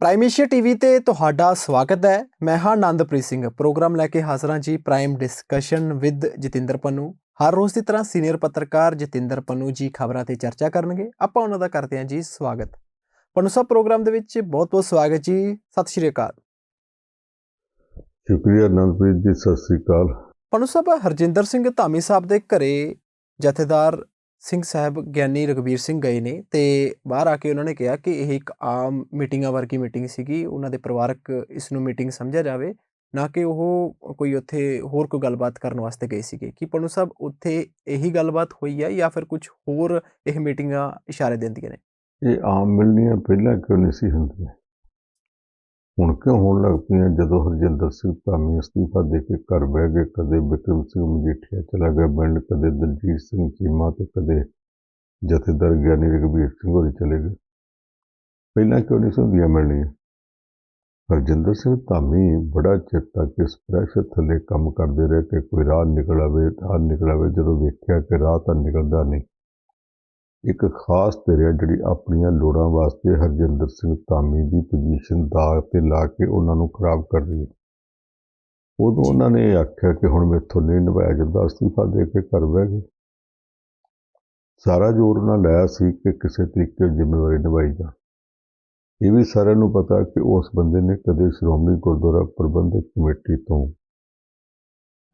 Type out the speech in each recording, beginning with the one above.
Prime Asia TV ਤੇ ਤੁਹਾਡਾ ਸਵਾਗਤ ਹੈ। ਮੈਂ ਹਾਂ ਆਨੰਦਪ੍ਰੀਤ ਸਿੰਘ। ਪ੍ਰੋਗਰਾਮ ਲੈ ਕੇ ਹਾਜ਼ਰ ਹਾਂ ਜੀ prime discussion with Jatinder Pannu. ਹਰ ਰੋਜ਼ ਦੀ ਤਰ੍ਹਾਂ ਸੀਨੀਅਰ ਪੱਤਰਕਾਰ ਜਤਿੰਦਰ ਪੰਨੂ ਜੀ ਖਬਰਾਂ ਤੇ ਚਰਚਾ ਕਰਨਗੇ। ਆਪਾਂ ਉਹਨਾਂ ਦਾ ਕਰਦੇ ਹਾਂ ਜੀ ਸਵਾਗਤ। ਪੰਨੂ ਸਾਹਿਬ ਪ੍ਰੋਗਰਾਮ ਦੇ ਵਿੱਚ ਬਹੁਤ-ਬਹੁਤ ਸਵਾਗਤ ਜੀ। ਸਤਿ ਸ਼੍ਰੀ ਅਕਾਲ। ਸ਼ੁਕਰੀਆ ਅਨੰਦਪ੍ਰੀਤ ਜੀ ਸਤਿ ਸ੍ਰੀ ਅਕਾਲ। ਪੰਨੂ ਸਾਹਿਬ ਹਰਜਿੰਦਰ ਸਿੰਘ ਧਾਮੀ ਸਾਹਿਬ ਦੇ ਘਰੇ ਜਥੇਦਾਰ ਸਿੰਘ ਸਾਹਿਬ ਗਿਆਨੀ ਰਗਵੀਰ ਸਿੰਘ ਗਏ ਨੇ ਤੇ ਬਾਹਰ ਆ ਕੇ ਉਹਨਾਂ ਨੇ ਕਿਹਾ ਕਿ ਇਹ ਇੱਕ ਆਮ ਮੀਟਿੰਗਾਂ ਵਰਗੀ ਮੀਟਿੰਗ ਸੀਗੀ, ਉਹਨਾਂ ਦੇ ਪਰਿਵਾਰਕ ਇਸ ਨੂੰ ਮੀਟਿੰਗ ਸਮਝਿਆ ਜਾਵੇ, ਨਾ ਕਿ ਉਹ ਕੋਈ ਉੱਥੇ ਹੋਰ ਕੋਈ ਗੱਲਬਾਤ ਕਰਨ ਵਾਸਤੇ ਗਏ ਸੀਗੇ। ਕੀ ਪੰਨੂ ਸਾਹਿਬ, ਉੱਥੇ ਇਹੀ ਗੱਲਬਾਤ ਹੋਈ ਹੈ ਜਾਂ ਫਿਰ ਕੁਝ ਹੋਰ ਇਹ ਮੀਟਿੰਗਾਂ ਇਸ਼ਾਰੇ ਦਿੰਦੀਆਂ ਨੇ? ਇਹ ਆਮ ਮਿਲਣੀਆਂ ਪਹਿਲਾਂ ਕਿਉਂ ਨਹੀਂ ਸੀ ਹੁੰਦੀਆਂ? ਹੁਣ ਕਿਉਂ ਹੋਣ ਲੱਗ ਪਈਆਂ? ਜਦੋਂ ਹਰਜਿੰਦਰ ਸਿੰਘ ਧਾਮੀ ਅਸਤੀਫਾ ਦੇ ਕੇ ਘਰ ਬਹਿ ਗਏ, ਕਦੇ ਬਿਕਰਮ ਸਿੰਘ ਮਜੀਠੀਆ ਚਲਾ ਗਿਆ ਪਿੰਡ, ਕਦੇ ਦਲਜੀਤ ਸਿੰਘ ਚੀਮਾ ਤੇ ਕਦੇ ਜਥੇਦਾਰ ਗਿਆਨੀ ਰਘਬੀਰ ਸਿੰਘ ਹੋਰੀ ਚਲੇ ਗਏ। ਪਹਿਲਾਂ ਕਿਉਂ ਨਹੀਂ ਸੀ ਹੁੰਦੀਆਂ ਮਿਲਣੀਆਂ? ਹਰਜਿੰਦਰ ਸਿੰਘ ਧਾਮੀ ਬੜਾ ਚਿਰ ਕਿ ਇਸ ਪ੍ਰੈਸ਼ਰ ਥੱਲੇ ਕੰਮ ਕਰਦੇ ਰਹੇ ਕਿ ਕੋਈ ਰਾਹ ਨਿਕਲ ਆਵੇ, ਰਾਹ ਨਿਕਲ ਆਵੇ। ਜਦੋਂ ਵੇਖਿਆ ਕਿ ਰਾਹ ਤਾਂ ਨਿਕਲਦਾ ਨਹੀਂ ਇੱਕ ਖਾਸ ਧਿਰਿਆ ਜਿਹੜੀ ਆਪਣੀਆਂ ਲੋੜਾਂ ਵਾਸਤੇ ਹਰਜਿੰਦਰ ਸਿੰਘ ਧਾਮੀ ਦੀ ਪੋਜੀਸ਼ਨ ਦਾਅ ਤੇ ਲਾ ਕੇ ਉਹਨਾਂ ਨੂੰ ਖਰਾਬ ਕਰ ਰਹੀ ਹੈ। ਉਦੋਂ ਉਹਨਾਂ ਨੇ ਆਖਿਆ ਕਿ ਹੁਣ ਮੈਥੋਂ ਨਹੀਂ ਨਿਭਾਇਆ ਜਾਂਦਾ ਅਸਤੀਫਾ ਦੇ ਕੇ ਘਰ ਬਹਿ ਗਏ। ਸਾਰਾ ਜ਼ੋਰ ਉਹਨਾਂ ਲਾਇਆ ਸੀ ਕਿ ਕਿਸੇ ਤਰੀਕੇ ਜ਼ਿੰਮੇਵਾਰੀ ਨਿਭਾਈ ਜਾ ਇਹ ਵੀ ਸਾਰਿਆਂ ਨੂੰ ਪਤਾ ਕਿ ਉਸ ਬੰਦੇ ਨੇ ਕਦੇ ਸ਼੍ਰੋਮਣੀ ਗੁਰਦੁਆਰਾ ਪ੍ਰਬੰਧਕ ਕਮੇਟੀ ਤੋਂ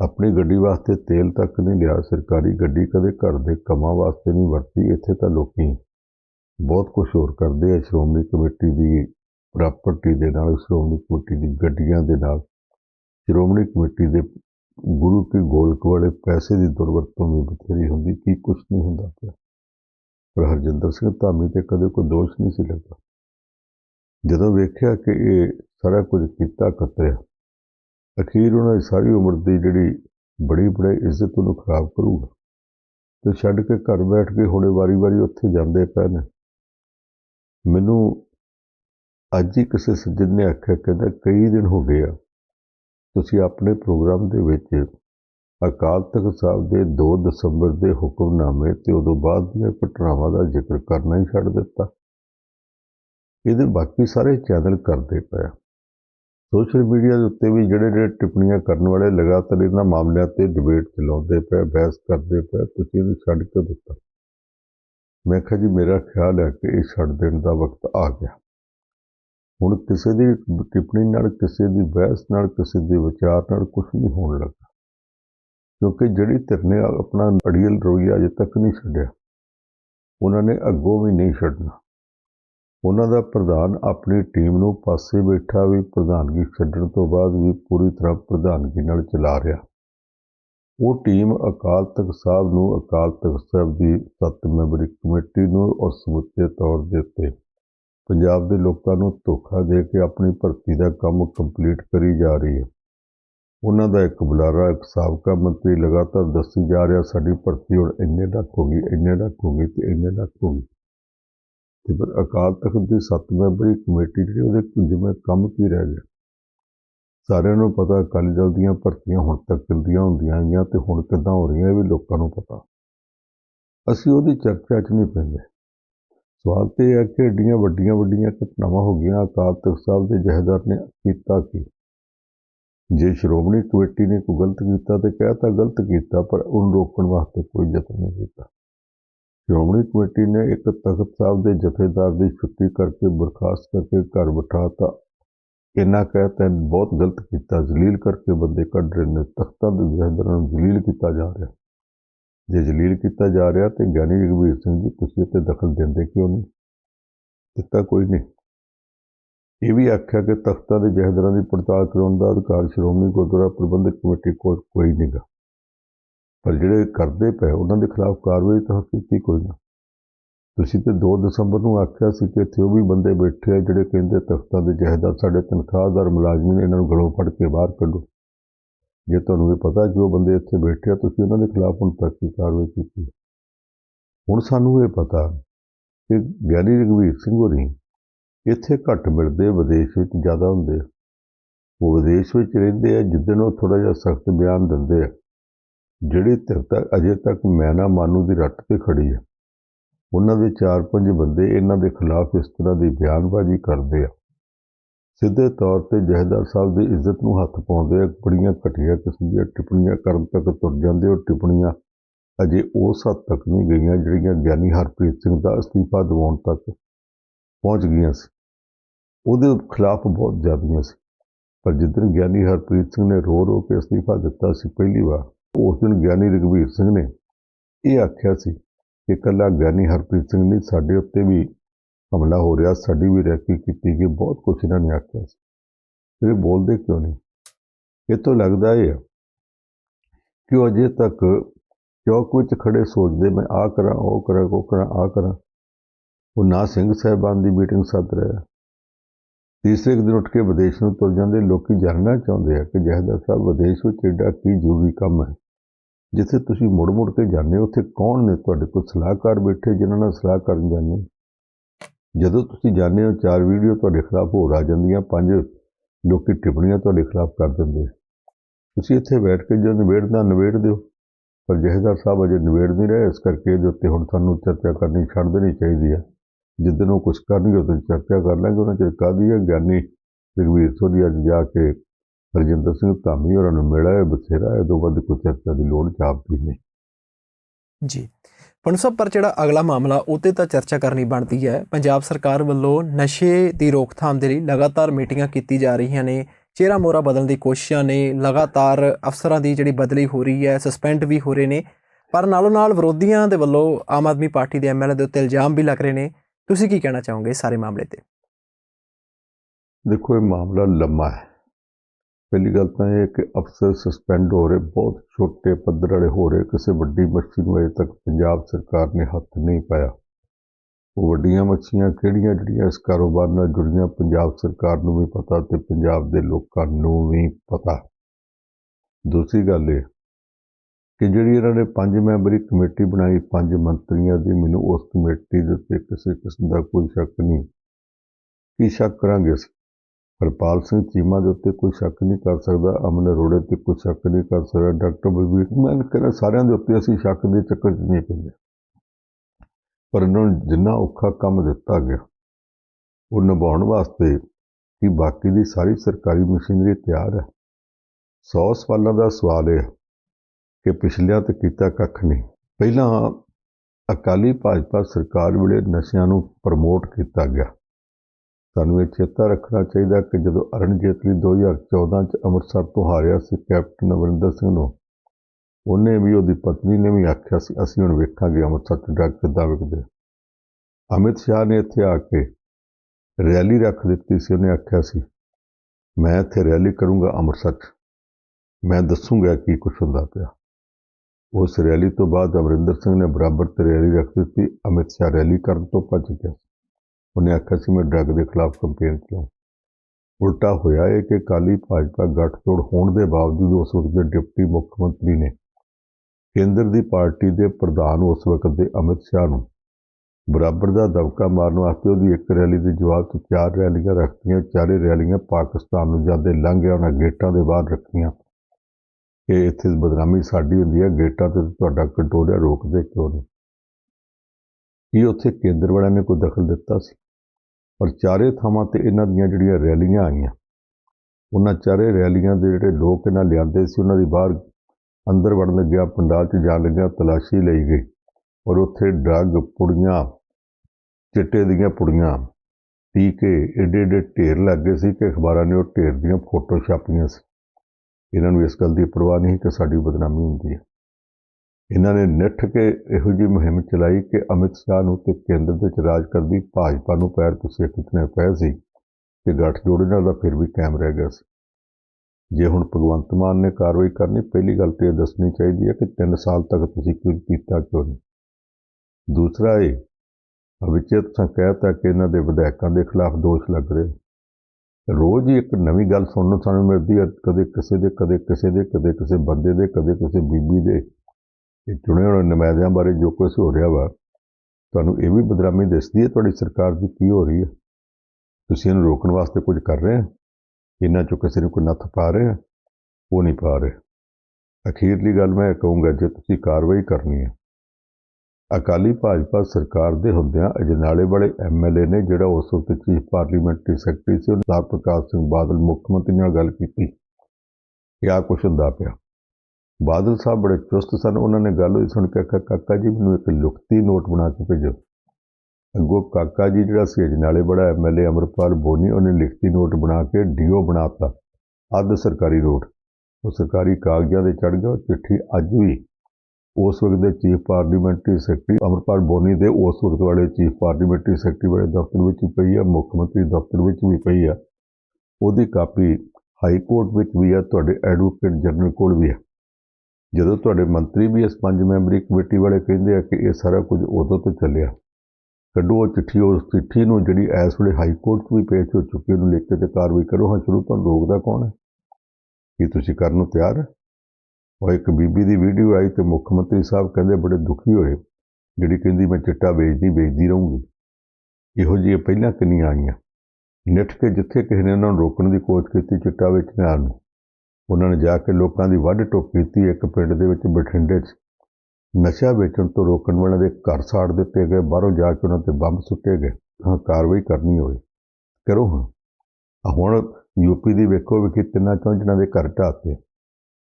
ਆਪਣੀ ਗੱਡੀ ਵਾਸਤੇ ਤੇਲ ਤੱਕ ਨਹੀਂ ਲਿਆ, ਸਰਕਾਰੀ ਗੱਡੀ ਕਦੇ ਘਰ ਦੇ ਕੰਮਾਂ ਵਾਸਤੇ ਨਹੀਂ ਵਰਤੀ, ਇੱਥੇ ਤਾਂ ਲੋਕੀ ਬਹੁਤ ਕੁਝ ਹੋਰ ਕਰਦੇ ਆ, ਸ਼੍ਰੋਮਣੀ ਕਮੇਟੀ ਦੀ ਪ੍ਰਾਪਰਟੀ ਦੇ ਨਾਲ, ਸ਼੍ਰੋਮਣੀ ਕਮੇਟੀ ਦੀ ਗੱਡੀਆਂ ਦੇ ਨਾਲ। ਸ਼੍ਰੋਮਣੀ ਕਮੇਟੀ ਦੇ ਗੁਰੂ ਕੀ ਗੋਲਕ ਵਾਲੇ ਪੈਸੇ ਦੀ ਦੁਰਵਰਤੋਂ ਵੀ ਬਥੇਰੀ ਹੁੰਦੀ, ਕੀ ਕੁਝ ਨਹੀਂ ਹੁੰਦਾ ਪਿਆ। ਪਰ ਹਰਜਿੰਦਰ ਸਿੰਘ ਧਾਮੀ ਤੇ ਕਦੇ ਕੋਈ ਦੋਸ਼ ਨਹੀਂ ਸੀ ਲੱਗਾ। ਜਦੋਂ ਵੇਖਿਆ ਕਿ ਇਹ ਸਾਰਾ ਕੁਝ ਕੀਤਾ, ਕਤਰਿਆ ਅਖੀਰ ਉਹਨਾਂ ਦੀ ਸਾਰੀ ਉਮਰ ਦੀ ਜਿਹੜੀ ਬੜੀ ਬੜੇ ਇੱਜ਼ਤ ਉਹਨੂੰ ਖਰਾਬ ਕਰੂਗਾ। ਤੇ ਛੱਡ ਕੇ ਘਰ ਬੈਠ ਕੇ ਹੁਣੇ ਵਾਰੀ-ਵਾਰੀ ਉੱਥੇ ਜਾਂਦੇ ਪਏ ਨੇ। ਮੈਨੂੰ ਅੱਜ ਹੀ ਕਿਸੇ ਸੱਜਣ ਨੇ ਆਖਿਆ, ਕਹਿੰਦਾ, ਕਈ ਦਿਨ ਹੋ ਗਏ ਆ, ਤੁਸੀਂ ਆਪਣੇ ਪ੍ਰੋਗਰਾਮ ਦੇ ਵਿੱਚ ਅਕਾਲ ਤਖਤ ਸਾਹਿਬ ਦੇ 2 ਦਸੰਬਰ ਦੇ ਹੁਕਮਨਾਮੇ ਤੇ ਉਦੋਂ ਬਾਅਦ ਦੀਆਂ ਘਟਨਾਵਾਂ ਦਾ ਜ਼ਿਕਰ ਕਰਨਾ ਹੀ ਛੱਡ ਦਿੱਤਾ। ਇਹਦੇ ਬਾਕੀ ਸਾਰੇ ਚੈਨਲ ਕਰਦੇ ਪਏ ਸੋਸ਼ਲ ਮੀਡੀਆ ਦੇ ਉੱਤੇ ਵੀ ਜਿਹੜੇ ਜਿਹੜੇ ਟਿੱਪਣੀਆਂ ਕਰਨ ਵਾਲੇ ਲਗਾਤਾਰ ਇਹਨਾਂ ਮਾਮਲਿਆਂ ਤੇ ਡਿਬੇਟ ਚਲਾਉਂਦੇ ਪਏ, ਬਹਿਸ ਕਰਦੇ ਪਏ, ਤੁਸੀਂ ਇਹਨੂੰ ਛੱਡ ਕੇ ਦਿੱਤਾ? ਮੈਂ ਕਿਹਾ ਜੀ, ਮੇਰਾ ਖਿਆਲ ਹੈ ਕਿ ਇਹ ਛੱਡ ਦੇਣ ਦਾ ਵਕਤ ਆ ਗਿਆ। ਹੁਣ ਕਿਸੇ ਦੀ ਟਿੱਪਣੀ ਨਾਲ, ਕਿਸੇ ਦੀ ਬਹਿਸ ਨਾਲ, ਕਿਸੇ ਦੇ ਵਿਚਾਰ ਨਾਲ ਕੁਝ ਨਹੀਂ ਹੋਣ ਲੱਗਾ। ਕਿਉਂਕਿ ਜਿਹੜੀ ਧਿਰ ਨੇ ਆਪਣਾ ਅੜੀਅਲ ਰਵਈਆ ਅਜੇ ਤੱਕ ਨਹੀਂ ਛੱਡਿਆ। ਉਹਨਾਂ ਨੇ ਅੱਗੋਂ ਵੀ ਨਹੀਂ ਛੱਡਣਾ। ਉਹਨਾਂ ਦਾ ਪ੍ਰਧਾਨ ਆਪਣੀ ਟੀਮ ਨੂੰ ਪਾਸੇ ਬੈਠਾ ਵੀ ਪ੍ਰਧਾਨਗੀ ਛੱਡਣ ਤੋਂ ਬਾਅਦ ਵੀ ਪੂਰੀ ਤਰ੍ਹਾਂ ਪ੍ਰਧਾਨਗੀ ਨਾਲ ਚਲਾ ਰਿਹਾ। ਉਹ ਟੀਮ ਅਕਾਲ ਤਖਤ ਸਾਹਿਬ ਨੂੰ ਅਕਾਲ ਤਖਤ ਸਾਹਿਬ ਦੀ ਸੱਤ ਮੈਂਬਰੀ ਕਮੇਟੀ ਨੂੰ ਔਰ ਸਮੁੱਚੇ ਤੌਰ ਦੇ ਉੱਤੇ ਪੰਜਾਬ ਦੇ ਲੋਕਾਂ ਨੂੰ ਧੋਖਾ ਦੇ ਕੇ ਆਪਣੀ ਭਰਤੀ ਦਾ ਕੰਮ ਕੰਪਲੀਟ ਕਰੀ ਜਾ ਰਹੀ ਹੈ। ਉਹਨਾਂ ਦਾ ਇੱਕ ਬੁਲਾਰਾ, ਇੱਕ ਸਾਬਕਾ ਮੰਤਰੀ ਲਗਾਤਾਰ ਦੱਸੀ ਜਾ ਰਿਹਾ, ਸਾਡੀ ਭਰਤੀ ਹੁਣ ਇੰਨੇ ਲੱਖ ਹੋ ਗਈ, ਇੰਨੇ ਲੱਖ ਹੋ ਗਈ ਤੇ ਇੰਨੇ ਲੱਖ ਹੋ ਗਈ। ਤੇ ਫਿਰ ਅਕਾਲ ਤਖਤ ਦੀ ਸੱਤ ਮੈਂਬਰੀ ਕਮੇਟੀ ਜਿਹੜੀ ਉਹਦੇ ਜਿਵੇਂ ਕੰਮ ਕੀ ਰਹਿ ਗਿਆ। ਸਾਰਿਆਂ ਨੂੰ ਪਤਾ ਅਕਾਲੀ ਦਲ ਦੀਆਂ ਭਰਤੀਆਂ ਹੁਣ ਤੱਕ ਚਲਦੀਆਂ ਹੁੰਦੀਆਂ ਆਈਆਂ ਤੇ ਹੁਣ ਕਿੱਦਾਂ ਹੋ ਰਹੀਆਂ ਇਹ ਵੀ ਲੋਕਾਂ ਨੂੰ ਪਤਾ। ਅਸੀਂ ਉਹਦੀ ਚਰਚਾ 'ਚ ਨਹੀਂ ਪੈਂਦੇ। ਸਵਾਲ ਤੇ ਇਹ ਹੈ ਕਿ ਏਡੀਆਂ ਵੱਡੀਆਂ ਵੱਡੀਆਂ ਘਟਨਾਵਾਂ ਹੋ ਗਈਆਂ, ਅਕਾਲ ਤਖਤ ਸਾਹਿਬ ਦੇ ਜਹੇਦਾਰ ਨੇ ਕੀਤਾ ਕੀ? ਜੇ ਸ਼੍ਰੋਮਣੀ ਕਮੇਟੀ ਨੇ ਕੋਈ ਗਲਤ ਕੀਤਾ ਤੇ ਕਹਿਤਾ ਗਲਤ ਕੀਤਾ, ਪਰ ਉਹਨੂੰ ਰੋਕਣ ਵਾਸਤੇ ਕੋਈ ਯਤਨ ਨਹੀਂ ਕੀਤਾ। ਸ਼੍ਰੋਮਣੀ ਕਮੇਟੀ ਨੇ ਇੱਕ ਤਖਤ ਸਾਹਿਬ ਦੇ ਜਥੇਦਾਰ ਦੀ ਛੁੱਟੀ ਕਰਕੇ ਬਰਖਾਸਤ ਕਰਕੇ ਘਰ ਬਿਠਾਤਾ। ਕਹਿ ਕਹਿਤਾ ਬਹੁਤ ਗਲਤ ਕੀਤਾ, ਜ਼ਲੀਲ ਕਰਕੇ ਬੰਦੇ ਕੱਢ ਰਹੇ ਨੇ। ਤਖਤਾਂ ਦੇ ਜਥੇਦਾਰਾਂ ਨੂੰ ਜ਼ਲੀਲ ਕੀਤਾ ਜਾ ਰਿਹਾ। ਜੇ ਜ਼ਲੀਲ ਕੀਤਾ ਜਾ ਰਿਹਾ ਤੇ ਗਿਆਨੀ ਰਘਵੀਰ ਸਿੰਘ ਜੀ, ਤੁਸੀਂ ਇੱਥੇ ਦਖਲ ਦਿੰਦੇ ਕਿਉਂ ਨਹੀਂ? ਦਿੱਤਾ ਕੋਈ ਨਹੀਂ। ਇਹ ਵੀ ਆਖਿਆ ਕਿ ਤਖਤਾਂ ਦੇ ਜਹੇਦਾਰਾਂ ਦੀ ਪੜਤਾਲ ਕਰਾਉਣ ਦਾ ਅਧਿਕਾਰ ਸ਼੍ਰੋਮਣੀ ਗੁਰਦੁਆਰਾ ਪ੍ਰਬੰਧਕ ਕਮੇਟੀ ਕੋਲ ਕੋਈ ਨਹੀਂਗਾ ਪਰ ਜਿਹੜੇ ਕਰਦੇ ਪਏ, ਉਹਨਾਂ ਦੇ ਖਿਲਾਫ ਕਾਰਵਾਈ ਤਾਂ ਕੀਤੀ ਕੋਈ ਨਾ। ਤੁਸੀਂ ਤੇ 2 ਦਸੰਬਰ ਨੂੰ ਆਖਿਆ ਸੀ ਕਿ ਇੱਥੇ ਉਹ ਵੀ ਬੰਦੇ ਬੈਠੇ ਆ ਜਿਹੜੇ ਕਹਿੰਦੇ ਤਖਤਾਂ ਦੇ ਜਹੇਦਾਰ ਸਾਡੇ ਤਨਖਾਹਦਾਰ ਮੁਲਾਜ਼ਮ ਨੇ, ਇਹਨਾਂ ਨੂੰ ਗਲੋਂ ਫੜ ਕੇ ਬਾਹਰ ਕੱਢੋ। ਜੇ ਤੁਹਾਨੂੰ ਇਹ ਪਤਾ ਕਿ ਉਹ ਬੰਦੇ ਇੱਥੇ ਬੈਠੇ ਆ, ਤੁਸੀਂ ਉਹਨਾਂ ਦੇ ਖਿਲਾਫ ਹੁਣ ਤੱਕ ਕੀ ਕਾਰਵਾਈ ਕੀਤੀ ਹੁਣ ਸਾਨੂੰ ਇਹ ਪਤਾ ਕਿ ਗਿਆਨੀ ਰਘਵੀਰ ਸਿੰਘ ਹੋਰੀ ਇੱਥੇ ਘੱਟ ਮਿਲਦੇ ਵਿਦੇਸ਼ ਵਿੱਚ ਜ਼ਿਆਦਾ ਹੁੰਦੇ ਉਹ ਵਿਦੇਸ਼ ਵਿੱਚ ਰਹਿੰਦੇ ਆ ਜਿੱਦਣ ਉਹ ਥੋੜਾ ਜਿਹਾ ਸਖਤ ਬਿਆਨ ਦਿੰਦੇ ਆ। ਜਿਹੜੀ ਧਿਰ ਤੱਕ ਅਜੇ ਤੱਕ ਮੈਨਾ ਮਾਨੂ ਦੀ ਰੱਟ ਤੇ ਖੜੀ ਹੈ ਉਹਨਾਂ ਦੇ ਚਾਰ ਪੰਜ ਬੰਦੇ ਇਹਨਾਂ ਦੇ ਖਿਲਾਫ ਇਸ ਤਰ੍ਹਾਂ ਦੀ ਬਿਆਨਬਾਜ਼ੀ ਕਰਦੇ ਆ। ਸਿੱਧੇ ਤੌਰ ਤੇ ਜਹੇਦਾਰ ਸਾਹਿਬ ਦੀ ਇੱਜ਼ਤ ਨੂੰ ਹੱਥ ਪਾਉਂਦੇ ਆ, ਬੜੀਆਂ ਘਟੀਆ ਕਿਸਮ ਦੀਆਂ ਟਿੱਪਣੀਆਂ ਕਰਨ ਤੱਕ ਤੁਰ ਜਾਂਦੇ ਉਹ ਟਿੱਪਣੀਆਂ ਅਜੇ ਉਸ ਹੱਦ ਤੱਕ ਨਹੀਂ ਗਈਆਂ ਜਿਹੜੀਆਂ ਗਿਆਨੀ ਹਰਪ੍ਰੀਤ ਸਿੰਘ ਦਾ ਅਸਤੀਫਾ ਦਿਵਾਉਣ ਤੱਕ ਪਹੁੰਚ ਗਈਆਂ ਸੀ। ਉਹਦੇ ਖਿਲਾਫ ਬਹੁਤ ਜ਼ਿਆਦੀਆਂ ਸੀ, ਪਰ ਜਿੱਦਣ ਗਿਆਨੀ ਹਰਪ੍ਰੀਤ ਸਿੰਘ ਨੇ ਰੋ ਰੋ ਕੇ ਅਸਤੀਫਾ ਦਿੱਤਾ ਸੀ ਪਹਿਲੀ ਵਾਰ ਉਸ ਦਿਨ ਗਿਆਨੀ ਰਘਵੀਰ ਸਿੰਘ ਨੇ ਇਹ ਆਖਿਆ ਸੀ ਕਿ ਇਕੱਲਾ ਗਿਆਨੀ ਹਰਪ੍ਰੀਤ ਸਿੰਘ ਨਹੀਂ, ਸਾਡੇ ਉੱਤੇ ਵੀ ਹਮਲਾ ਹੋ ਰਿਹਾ, ਸਾਡੀ ਵੀ ਰੈਕੀ ਕੀਤੀ ਗਈ, ਬਹੁਤ ਕੁਝ ਇਹਨਾਂ ਨੇ ਆਖਿਆ ਸੀ। ਫਿਰ ਇਹ ਬੋਲਦੇ ਕਿਉਂ ਨਹੀਂ? ਇਹ ਤੋਂ ਲੱਗਦਾ ਇਹ ਹੈ ਕਿ ਉਹ ਅਜੇ ਤੱਕ ਚੌਕ ਵਿੱਚ ਖੜੇ ਸੋਚਦੇ, ਮੈਂ ਆ ਕਰਾਂ, ਉਹ ਕਰਾਂ ਉਹ ਕਰਾਂ ਆ ਕਰਾਂ। ਉਹ ਨਾ ਸਿੰਘ ਸਾਹਿਬਾਨ ਦੀ ਮੀਟਿੰਗ ਸੱਦ ਰਿਹਾ ਤੀਸਰੇ ਕੁ ਦਿਨ ਉੱਠ ਕੇ ਵਿਦੇਸ਼ ਨੂੰ ਤੁਰ ਜਾਂਦੇ, ਲੋਕੀ ਜਾਣਨਾ ਚਾਹੁੰਦੇ ਆ ਕਿ ਜਹਦਰ ਸਾਹਿਬ, ਵਿਦੇਸ਼ ਵਿੱਚ ਏਡਾ ਕੀ ਜ਼ਰੂਰੀ ਕੰਮ ਹੈ। ਜਿੱਥੇ ਤੁਸੀਂ ਮੁੜ ਮੁੜ ਕੇ ਜਾਂਦੇ ਹੋ, ਉੱਥੇ ਕੌਣ ਨੇ ਤੁਹਾਡੇ ਕੋਲ? ਸਲਾਹਕਾਰ ਬੈਠੇ ਜਿਨ੍ਹਾਂ ਨਾਲ ਸਲਾਹ ਕਰਨ ਜਾਂਦੇ ਹੋ। ਜਦੋਂ ਤੁਸੀਂ ਜਾਂਦੇ ਹੋ, ਚਾਰ ਵੀਡੀਓ ਤੁਹਾਡੇ ਖਿਲਾਫ ਹੋਰ ਆ ਜਾਂਦੀਆਂ, ਪੰਜ ਲੋਕੀ ਟਿੱਪਣੀਆਂ ਤੁਹਾਡੇ ਖਿਲਾਫ ਕਰ ਦਿੰਦੇ ਤੁਸੀਂ ਇੱਥੇ ਬੈਠ ਕੇ ਜੋ ਨਿਬੇੜਦਾ ਨਿਬੇੜ ਦਿਓ ਪਰ ਜਹੇਦਾਰ ਸਾਹਿਬ ਅਜੇ ਨਿਬੇੜ ਨਹੀਂ ਰਹੇ, ਇਸ ਕਰਕੇ ਇਹਦੇ ਉੱਤੇ ਹੁਣ ਸਾਨੂੰ ਚਰਚਾ ਕਰਨੀ ਛੱਡ ਦੇਣੀ ਚਾਹੀਦੀ ਹੈ। ਜਿੱਦਣ ਉਹ ਕੁਝ ਕਰਨਗੇ ਉਦੋਂ ਚਰਚਾ ਕਰ ਲਾਂਗੇ ਉਹਨਾਂ 'ਚ ਕਾਦੀ ਹੈ ਗਿਆਨੀ ਰਘਵੀਰ ਸੋਢੀ ਅੱਜ ਜਾ ਕੇ ਰਜਿੰਦਰ ਸਿੰਘ ਧਾਮੀ ਹੋਰਾਂ ਨੂੰ ਮਿਲਿਆ ਹੈ ਬਥੇਰਾ ਇਹ ਤੋਂ ਵੱਧ ਕੋਈ ਚਰਚਾ ਦੀ ਲੋੜ ਜਾਪਦੀ ਨਹੀਂ। ਜੀ ਪੰਡੂ ਸਾਹਿਬ ਪਰ ਜਿਹੜਾ ਅਗਲਾ ਮਾਮਲਾ ਉਤੇ ਤਾਂ ਚਰਚਾ ਕਰਨੀ ਬਣਦੀ ਹੈ। ਪੰਜਾਬ ਸਰਕਾਰ ਵੱਲੋਂ ਨਸ਼ੇ ਦੀ ਰੋਕਥਾਮ ਦੇ ਲਈ ਲਗਾਤਾਰ ਮੀਟਿੰਗਾਂ ਕੀਤੀ ਜਾ ਰਹੀਆਂ ਨੇ। ਚਿਹਰਾ ਮੋਰਾ ਬਦਲਣ ਦੀ ਕੋਸ਼ਿਸ਼ਾਂ ਨੇ। ਲਗਾਤਾਰ ਅਫਸਰਾਂ ਦੀ ਜਿਹੜੀ ਬਦਲੀ ਹੋ ਰਹੀ ਹੈ ਸਸਪੈਂਡ ਵੀ ਹੋ ਰਹੇ ਨੇ। ਪਰ ਨਾਲੋਂ ਨਾਲ ਵਿਰੋਧੀਆਂ ਦੇ ਵੱਲੋਂ ਆਮ ਆਦਮੀ ਪਾਰਟੀ ਦੇ ਐਮਐਲਏ ਦੇ ਉੱਤੇ ਇਲਜ਼ਾਮ ਵੀ ਲੱਗ ਰਹੇ ਨੇ। ਤੁਸੀਂ ਕੀ ਕਹਿਣਾ ਚਾਹੋਗੇ ਸਾਰੇ ਮਾਮਲੇ ਤੇ? ਦੇਖੋ ਇਹ ਮਾਮਲਾ ਲੰਮਾ ਹੈ। ਪਹਿਲੀ ਗੱਲ ਤਾਂ ਇਹ ਹੈ ਕਿ ਅਫਸਰ ਸਸਪੈਂਡ ਹੋ ਰਹੇ, ਬਹੁਤ ਛੋਟੇ ਪੱਧਰ ਵਾਲੇ ਹੋ ਰਹੇ, ਕਿਸੇ ਵੱਡੀ ਮੱਛੀ ਨੂੰ ਅਜੇ ਤੱਕ ਪੰਜਾਬ ਸਰਕਾਰ ਨੇ ਹੱਥ ਨਹੀਂ ਪਾਇਆ। ਉਹ ਵੱਡੀਆਂ ਮੱਛੀਆਂ ਕਿਹੜੀਆਂ ਜਿਹੜੀਆਂ ਇਸ ਕਾਰੋਬਾਰ ਨਾਲ ਜੁੜੀਆਂ, ਪੰਜਾਬ ਸਰਕਾਰ ਨੂੰ ਵੀ ਪਤਾ ਤੇ ਪੰਜਾਬ ਦੇ ਲੋਕਾਂ ਨੂੰ ਵੀ ਪਤਾ। ਦੂਸਰੀ ਗੱਲ ਇਹ ਕਿ ਜਿਹੜੀ ਇਹਨਾਂ ਨੇ ਪੰਜ ਮੈਂਬਰੀ ਕਮੇਟੀ ਬਣਾਈ, ਪੰਜ ਮੰਤਰੀਆਂ ਦੀ, ਮੈਨੂੰ ਉਸ ਕਮੇਟੀ ਦੇ ਉੱਤੇ ਕਿਸੇ ਕਿਸਮ ਦਾ ਕੋਈ ਸ਼ੱਕ ਨਹੀਂ। ਕੀ ਸ਼ੱਕ ਕਰਾਂਗੇ ਅਸੀਂ? ਹਰਪਾਲ ਸਿੰਘ ਚੀਮਾ ਦੇ ਉੱਤੇ ਕੋਈ ਸ਼ੱਕ ਨਹੀਂ ਕਰ ਸਕਦਾ, ਅਮਨ ਅਰੋੜੇ ਤੇ ਕੋਈ ਸ਼ੱਕ ਨਹੀਂ ਕਰ ਸਕਦਾ, ਡਾਕਟਰ ਬਲਬੀਰ ਮੈਂ ਕਹਿੰਦਾ ਸਾਰਿਆਂ ਦੇ ਉੱਤੇ ਅਸੀਂ ਸ਼ੱਕ ਦੇ ਚੱਕਰ 'ਚ ਨਹੀਂ ਪੈਂਦੇ। ਪਰ ਇਹਨਾਂ ਨੂੰ ਜਿੰਨਾ ਔਖਾ ਕੰਮ ਦਿੱਤਾ ਗਿਆ, ਉਹ ਨਿਭਾਉਣ ਵਾਸਤੇ ਕਿ ਬਾਕੀ ਦੀ ਸਾਰੀ ਸਰਕਾਰੀ ਮਸ਼ੀਨਰੀ ਤਿਆਰ ਹੈ। 100 ਸਵਾਲਾਂ ਦਾ ਸਵਾਲ ਹੈ ਕਿ ਪਿਛਲਿਆਂ ਤੇ ਕੀਤਾ ਕੱਖ ਨਹੀਂ। ਪਹਿਲਾਂ ਅਕਾਲੀ ਭਾਜਪਾ ਸਰਕਾਰ ਵੇਲੇ ਨਸ਼ਿਆਂ ਨੂੰ ਪ੍ਰਮੋਟ ਕੀਤਾ ਗਿਆ। ਸਾਨੂੰ ਇਹ ਚੇਤਾ ਰੱਖਣਾ ਚਾਹੀਦਾ ਕਿ ਜਦੋਂ ਅਰੁਣ ਜੇਤਲੀ 2014 ਚ ਅੰਮ੍ਰਿਤਸਰ ਤੋਂ ਹਾਰਿਆ ਸੀ ਕੈਪਟਨ ਅਮਰਿੰਦਰ ਸਿੰਘ ਨੂੰ, ਉਹਨੇ ਵੀ ਉਹਦੀ ਪਤਨੀ ਨੇ ਵੀ ਆਖਿਆ ਸੀ, ਅਸੀਂ ਹੁਣ ਵੇਖਾਂਗੇ ਅੰਮ੍ਰਿਤਸਰ ਚ ਡਰੱਗ ਕਿੱਦਾਂ ਵਿਕਦੇ ਅਮਿਤ ਸ਼ਾਹ ਨੇ ਇੱਥੇ ਆ ਕੇ ਰੈਲੀ ਰੱਖ ਦਿੱਤੀ ਸੀ, ਉਹਨੇ ਆਖਿਆ ਸੀ, ਮੈਂ ਇੱਥੇ ਰੈਲੀ ਕਰੂੰਗਾ ਅੰਮ੍ਰਿਤਸਰ 'ਚ। ਮੈਂ ਦੱਸੂਗਾ ਕੀ ਕੁਛ ਹੁੰਦਾ ਪਿਆ। ਉਸ ਰੈਲੀ ਤੋਂ ਬਾਅਦ ਅਮਰਿੰਦਰ ਸਿੰਘ ਨੇ ਬਰਾਬਰ ਤੇ ਰੈਲੀ ਰੱਖ ਦਿੱਤੀ। ਅਮਿਤ ਸ਼ਾਹ ਰੈਲੀ ਕਰਨ ਤੋਂ ਭੱਜ ਗਿਆ। ਉਹਨੇ ਆਖਿਆ ਸੀ, ਮੈਂ ਡਰੱਗ ਦੇ ਖਿਲਾਫ ਕੰਪੇਨ ਚਲਾਉਂ ਉਲਟਾ ਹੋਇਆ ਹੈ ਕਿ ਕਾਲੀ ਭਾਜਪਾ ਗੱਠਜੋੜ ਹੋਣ ਦੇ ਬਾਵਜੂਦ ਉਸ ਵਕਤ ਦੇ ਡਿਪਟੀ ਮੁੱਖ ਮੰਤਰੀ ਨੇ ਕੇਂਦਰ ਦੀ ਪਾਰਟੀ ਦੇ ਪ੍ਰਧਾਨ ਉਸ ਵਕਤ ਦੇ ਅਮਿਤ ਸ਼ਾਹ ਨੂੰ ਬਰਾਬਰ ਦਾ ਦਬਕਾ ਮਾਰਨ ਵਾਸਤੇ ਉਹਦੀ ਇੱਕ ਰੈਲੀ ਦੇ ਜਵਾਬ 'ਚ ਚਾਰ ਰੈਲੀਆਂ ਰੱਖਤੀਆਂ, ਚਾਰੇ ਰੈਲੀਆਂ ਪਾਕਿਸਤਾਨ ਨੂੰ ਜਾਂਦੇ ਲੰਘ ਗਿਆ ਉਹਨਾਂ ਗੇਟਾਂ ਦੇ ਬਾਹਰ ਰੱਖੀਆਂ। ਕਿ ਇੱਥੇ ਬਦਨਾਮੀ ਸਾਡੀ ਹੁੰਦੀ ਹੈ, ਗੇਟਾਂ ਤੇ ਤੁਹਾਡਾ ਕੰਟਰੋਲ ਰੋਕਦੇ ਕਿਉਂ ਨਹੀਂ? ਕੀ ਉੱਥੇ ਕੇਂਦਰ ਵਾਲਿਆਂ ਨੇ ਕੋਈ ਦਖਲ ਦਿੱਤਾ ਸੀ? ਪਰ ਚਾਰੇ ਥਾਵਾਂ ਤੇ ਇਹਨਾਂ ਦੀਆਂ ਜਿਹੜੀਆਂ ਰੈਲੀਆਂ ਆਈਆਂ, ਉਹਨਾਂ ਚਾਰੇ ਰੈਲੀਆਂ ਦੇ ਜਿਹੜੇ ਲੋਕ ਇਹਨਾਂ ਲਿਆਂਦੇ ਸੀ, ਉਹਨਾਂ ਦੀ ਬਾਹਰ ਅੰਦਰ ਵੜਨ ਲੱਗਿਆ, ਪੰਡਾਲ 'ਚ ਜਾਣ ਲੱਗਿਆ, ਤਲਾਸ਼ੀ ਲਈ ਗਈ ਔਰ ਉੱਥੇ ਡਰੱਗ ਪੁੜੀਆਂ, ਚਿੱਟੇ ਦੀਆਂ ਪੁੜੀਆਂ ਪੀ ਕੇ ਏਡੇ ਏਡੇ ਢੇਰ ਲੱਗੇ ਸੀ ਕਿ ਅਖਬਾਰਾਂ ਨੇ ਉਹ ਢੇਰ ਦੀਆਂ ਫੋਟੋ ਛਾਪੀਆਂ ਸੀ। ਇਹਨਾਂ ਨੂੰ ਇਸ ਗੱਲ ਦੀ ਪਰਵਾਹ ਨਹੀਂ ਕਿ ਸਾਡੀ ਬਦਨਾਮੀ ਹੁੰਦੀ ਹੈ। ਇਹਨਾਂ ਨੇ ਨਿੱਠ ਕੇ ਇਹੋ ਜਿਹੀ ਮੁਹਿੰਮ ਚਲਾਈ ਕਿ ਅਮਿਤ ਸ਼ਾਹ ਨੂੰ ਤੇ ਕੇਂਦਰ ਦੇ ਚ ਰਾਜ ਕਰਦੀ ਭਾਜਪਾ ਨੂੰ ਪੈਰ ਤੁਸੀਂ ਖਿੱਚਣੇ ਪਏ ਸੀ ਕਿ ਗੱਠਜੋੜ ਇਹਨਾਂ ਦਾ ਫਿਰ ਵੀ ਕਾਇਮ ਰਹਿ ਗਿਆ ਸੀ। ਜੇ ਹੁਣ ਭਗਵੰਤ ਮਾਨ ਨੇ ਕਾਰਵਾਈ ਕਰਨੀ, ਪਹਿਲੀ ਗੱਲ ਤੇ ਇਹ ਦੱਸਣੀ ਚਾਹੀਦੀ ਹੈ ਕਿ 3 ਸਾਲ ਤੱਕ ਤੁਸੀਂ ਕੀ ਕੀਤਾ ਕਿਉਂ ਨਹੀਂ? ਦੂਸਰਾ ਇਹ ਵਿਚੇ ਤੁਸੀਂ ਕਹਿਤਾ ਕਿ ਇਹਨਾਂ ਦੇ ਵਿਧਾਇਕਾਂ ਦੇ ਖਿਲਾਫ ਦੋਸ਼ ਲੱਗ ਰਹੇ। ਰੋਜ਼ ਹੀ ਇੱਕ ਨਵੀਂ ਗੱਲ ਸੁਣਨ ਨੂੰ ਸਾਨੂੰ ਮਿਲਦੀ ਹੈ, ਕਦੇ ਕਿਸੇ ਦੇ, ਕਦੇ ਕਿਸੇ ਦੇ, ਕਦੇ ਕਿਸੇ ਬੰਦੇ ਦੇ, ਕਦੇ ਕਿਸੇ ਬੀਬੀ ਦੇ। ਇਹ ਚੁਣੇ ਹੋਏ ਨੁਮਾਇੰਦਿਆਂ ਬਾਰੇ ਜੋ ਕੁਝ ਹੋ ਰਿਹਾ ਵਾ, ਤੁਹਾਨੂੰ ਇਹ ਵੀ ਬਦਨਾਮੀ ਦੱਸਦੀ ਹੈ ਤੁਹਾਡੀ ਸਰਕਾਰ ਦੀ ਕੀ ਹੋ ਰਹੀ ਹੈ? ਤੁਸੀਂ ਇਹਨੂੰ ਰੋਕਣ ਵਾਸਤੇ ਕੁਝ ਕਰ ਰਹੇ ਹੋ? ਇਹਨਾਂ ਚੋਂ ਕਿਸੇ ਨੂੰ ਕੋਈ ਨੱਥ ਪਾ ਰਹੇ ਹੋ? ਉਹ ਨਹੀਂ ਪਾ ਰਹੇ। ਅਖੀਰਲੀ ਗੱਲ ਮੈਂ ਕਹੂੰਗਾ, ਜੇ ਤੁਸੀਂ ਕਾਰਵਾਈ ਕਰਨੀ ਹੈ, ਅਕਾਲੀ ਭਾਜਪਾ ਸਰਕਾਰ ਦੇ ਹੁੰਦਿਆਂ ਅਜਨਾਲੇ ਵਾਲੇ ਐਮਐਲਏ ਨੇ ਜਿਹੜਾ ਉਸ ਵਕਤ ਚੀਫ ਪਾਰਲੀਮੈਂਟਰੀ ਸੈਕਟਰੀ ਸੀ, ਉਹਨੇ ਪ੍ਰਕਾਸ਼ ਸਿੰਘ ਬਾਦਲ ਮੁੱਖ ਮੰਤਰੀ ਨਾਲ ਗੱਲ ਕੀਤੀ। ਕਿ ਆਹ ਕੁਛ ਹੁੰਦਾ ਪਿਆ। ਬਾਦਲ ਸਾਹਿਬ ਬੜੇ ਚੁਸਤ ਸਨ। ਉਹਨਾਂ ਨੇ ਗੱਲ ਹੋਈ ਸੁਣ ਕੇ ਆਖਿਆ, ਕਾਕਾ ਜੀ, ਮੈਨੂੰ ਇੱਕ ਲੁਕਤੀ ਨੋਟ ਬਣਾ ਕੇ ਭੇਜੋ। ਅੱਗੋਂ ਕਾਕਾ ਜੀ ਜਿਹੜਾ ਸੀ, ਅਜਨਾਲੇ ਬੜਾ ਐਮਐਲਏ ਅਮਰਪਾਲ ਬੋਨੀ, ਉਹਨੇ ਲਿਖਤੀ ਨੋਟ ਬਣਾ ਕੇ ਡੀਓ ਬਣਾਤਾ, ਅੱਧ ਸਰਕਾਰੀ ਰੋਡ ਉਹ ਸਰਕਾਰੀ ਕਾਗਜ਼ਾਂ ਦੇ ਚੜ ਗਿਆ, ਉਹ ਚਿੱਠੀ ਅੱਜ ਵੀ ਉਸ ਵਕਤ ਦੇ chief parliamentary secretary Amarpal Boni ਦੇ ਉਸ ਵਕਤ ਵਾਲੇ ਚੀਫ ਪਾਰਲੀਮੈਂਟਰੀ ਸੈਕਟਰੀ ਵਾਲੇ ਦਫ਼ਤਰ ਵਿੱਚ ਵੀ ਪਈ ਆ, ਮੁੱਖ ਮੰਤਰੀ ਦਫ਼ਤਰ ਵਿੱਚ ਵੀ ਪਈ ਆ। ਉਹਦੀ ਕਾਪੀ ਹਾਈ ਕੋਰਟ ਵਿੱਚ ਵੀ ਆ, ਤੁਹਾਡੇ ਐਡਵੋਕੇਟ ਜਨਰਲ ਕੋਲ ਵੀ ਆ। ਜਦੋਂ ਤੁਹਾਡੇ ਮੰਤਰੀ ਵੀ ਇਸ ਪੰਜ ਮੈਂਬਰੀ ਕਮੇਟੀ ਵਾਲੇ ਕਹਿੰਦੇ ਆ ਕਿ ਇਹ ਸਾਰਾ ਕੁਝ ਉਦੋਂ ਤੋਂ ਚੱਲਿਆ, ਕੱਢੋ ਉਹ ਚਿੱਠੀ, ਉਸ ਚਿੱਠੀ ਨੂੰ ਜਿਹੜੀ ਇਸ ਵੇਲੇ ਹਾਈ ਕੋਰਟ 'ਚ ਵੀ ਪੇਸ਼ ਹੋ ਚੁੱਕੀ ਉਹਨੂੰ ਲਿਖ ਕੇ ਤੇ ਕਾਰਵਾਈ ਕਰੋ। ਹਾਂ, ਸ਼ੁਰੂ ਤੋਂ ਰੋਕਦਾ ਕੌਣ ਹੈ? ਕੀ ਤੁਸੀਂ ਕਰਨ ਨੂੰ ਤਿਆਰ ਹੈ? ਉਹ ਇੱਕ ਬੀਬੀ ਦੀ ਵੀਡੀਓ ਆਈ ਤੇ ਮੁੱਖ ਮੰਤਰੀ ਸਾਹਿਬ ਕਹਿੰਦੇ ਬੜੇ ਦੁਖੀ ਹੋਏ, ਜਿਹੜੀ ਕਹਿੰਦੀ ਮੈਂ ਚਿੱਟਾ ਵੇਚਦੀ ਵੇਚਦੀ ਰਹੂੰਗੀ। ਇਹੋ ਜਿਹੀਆਂ ਪਹਿਲਾਂ ਕਿੰਨੀਆਂ ਆਈਆਂ? ਨਿੱਠ ਕੇ ਜਿੱਥੇ ਕਿਸੇ ਨੇ ਉਹਨਾਂ ਨੂੰ ਰੋਕਣ ਦੀ ਕੋਸ਼ਿਸ਼ ਕੀਤੀ, ਚਿੱਟਾ ਵੇਚਣ ਵਾਲ ਨੂੰ। ਉਹਨਾਂ ਨੇ ਜਾ ਕੇ ਲੋਕਾਂ ਦੀ ਵੱਢ ਟੋਕ ਕੀਤੀ। ਇੱਕ ਪਿੰਡ ਦੇ ਵਿੱਚ ਬਠਿੰਡੇ 'ਚ ਨਸ਼ਾ ਵੇਚਣ ਤੋਂ ਰੋਕਣ ਵਾਲਿਆਂ ਦੇ ਘਰ ਸਾੜ ਦਿੱਤੇ ਗਏ। ਬਾਹਰੋਂ ਜਾ ਕੇ ਉਹਨਾਂ ਤੇ ਬੰਬ ਸੁੱਟੇ ਗਏ। ਹਾਂ, ਕਾਰਵਾਈ ਕਰਨੀ ਹੋਵੇ। ਕਰੋ ਹਾਂ। ਆਹ ਹੁਣ ਯੂਪੀ ਦੀ ਵੇਖੋ ਵੀ ਤਿੰਨਾਂ ਚੋਂ ਜਿਹਨਾਂ ਦੇ ਘਰ ਢਾਤੇ।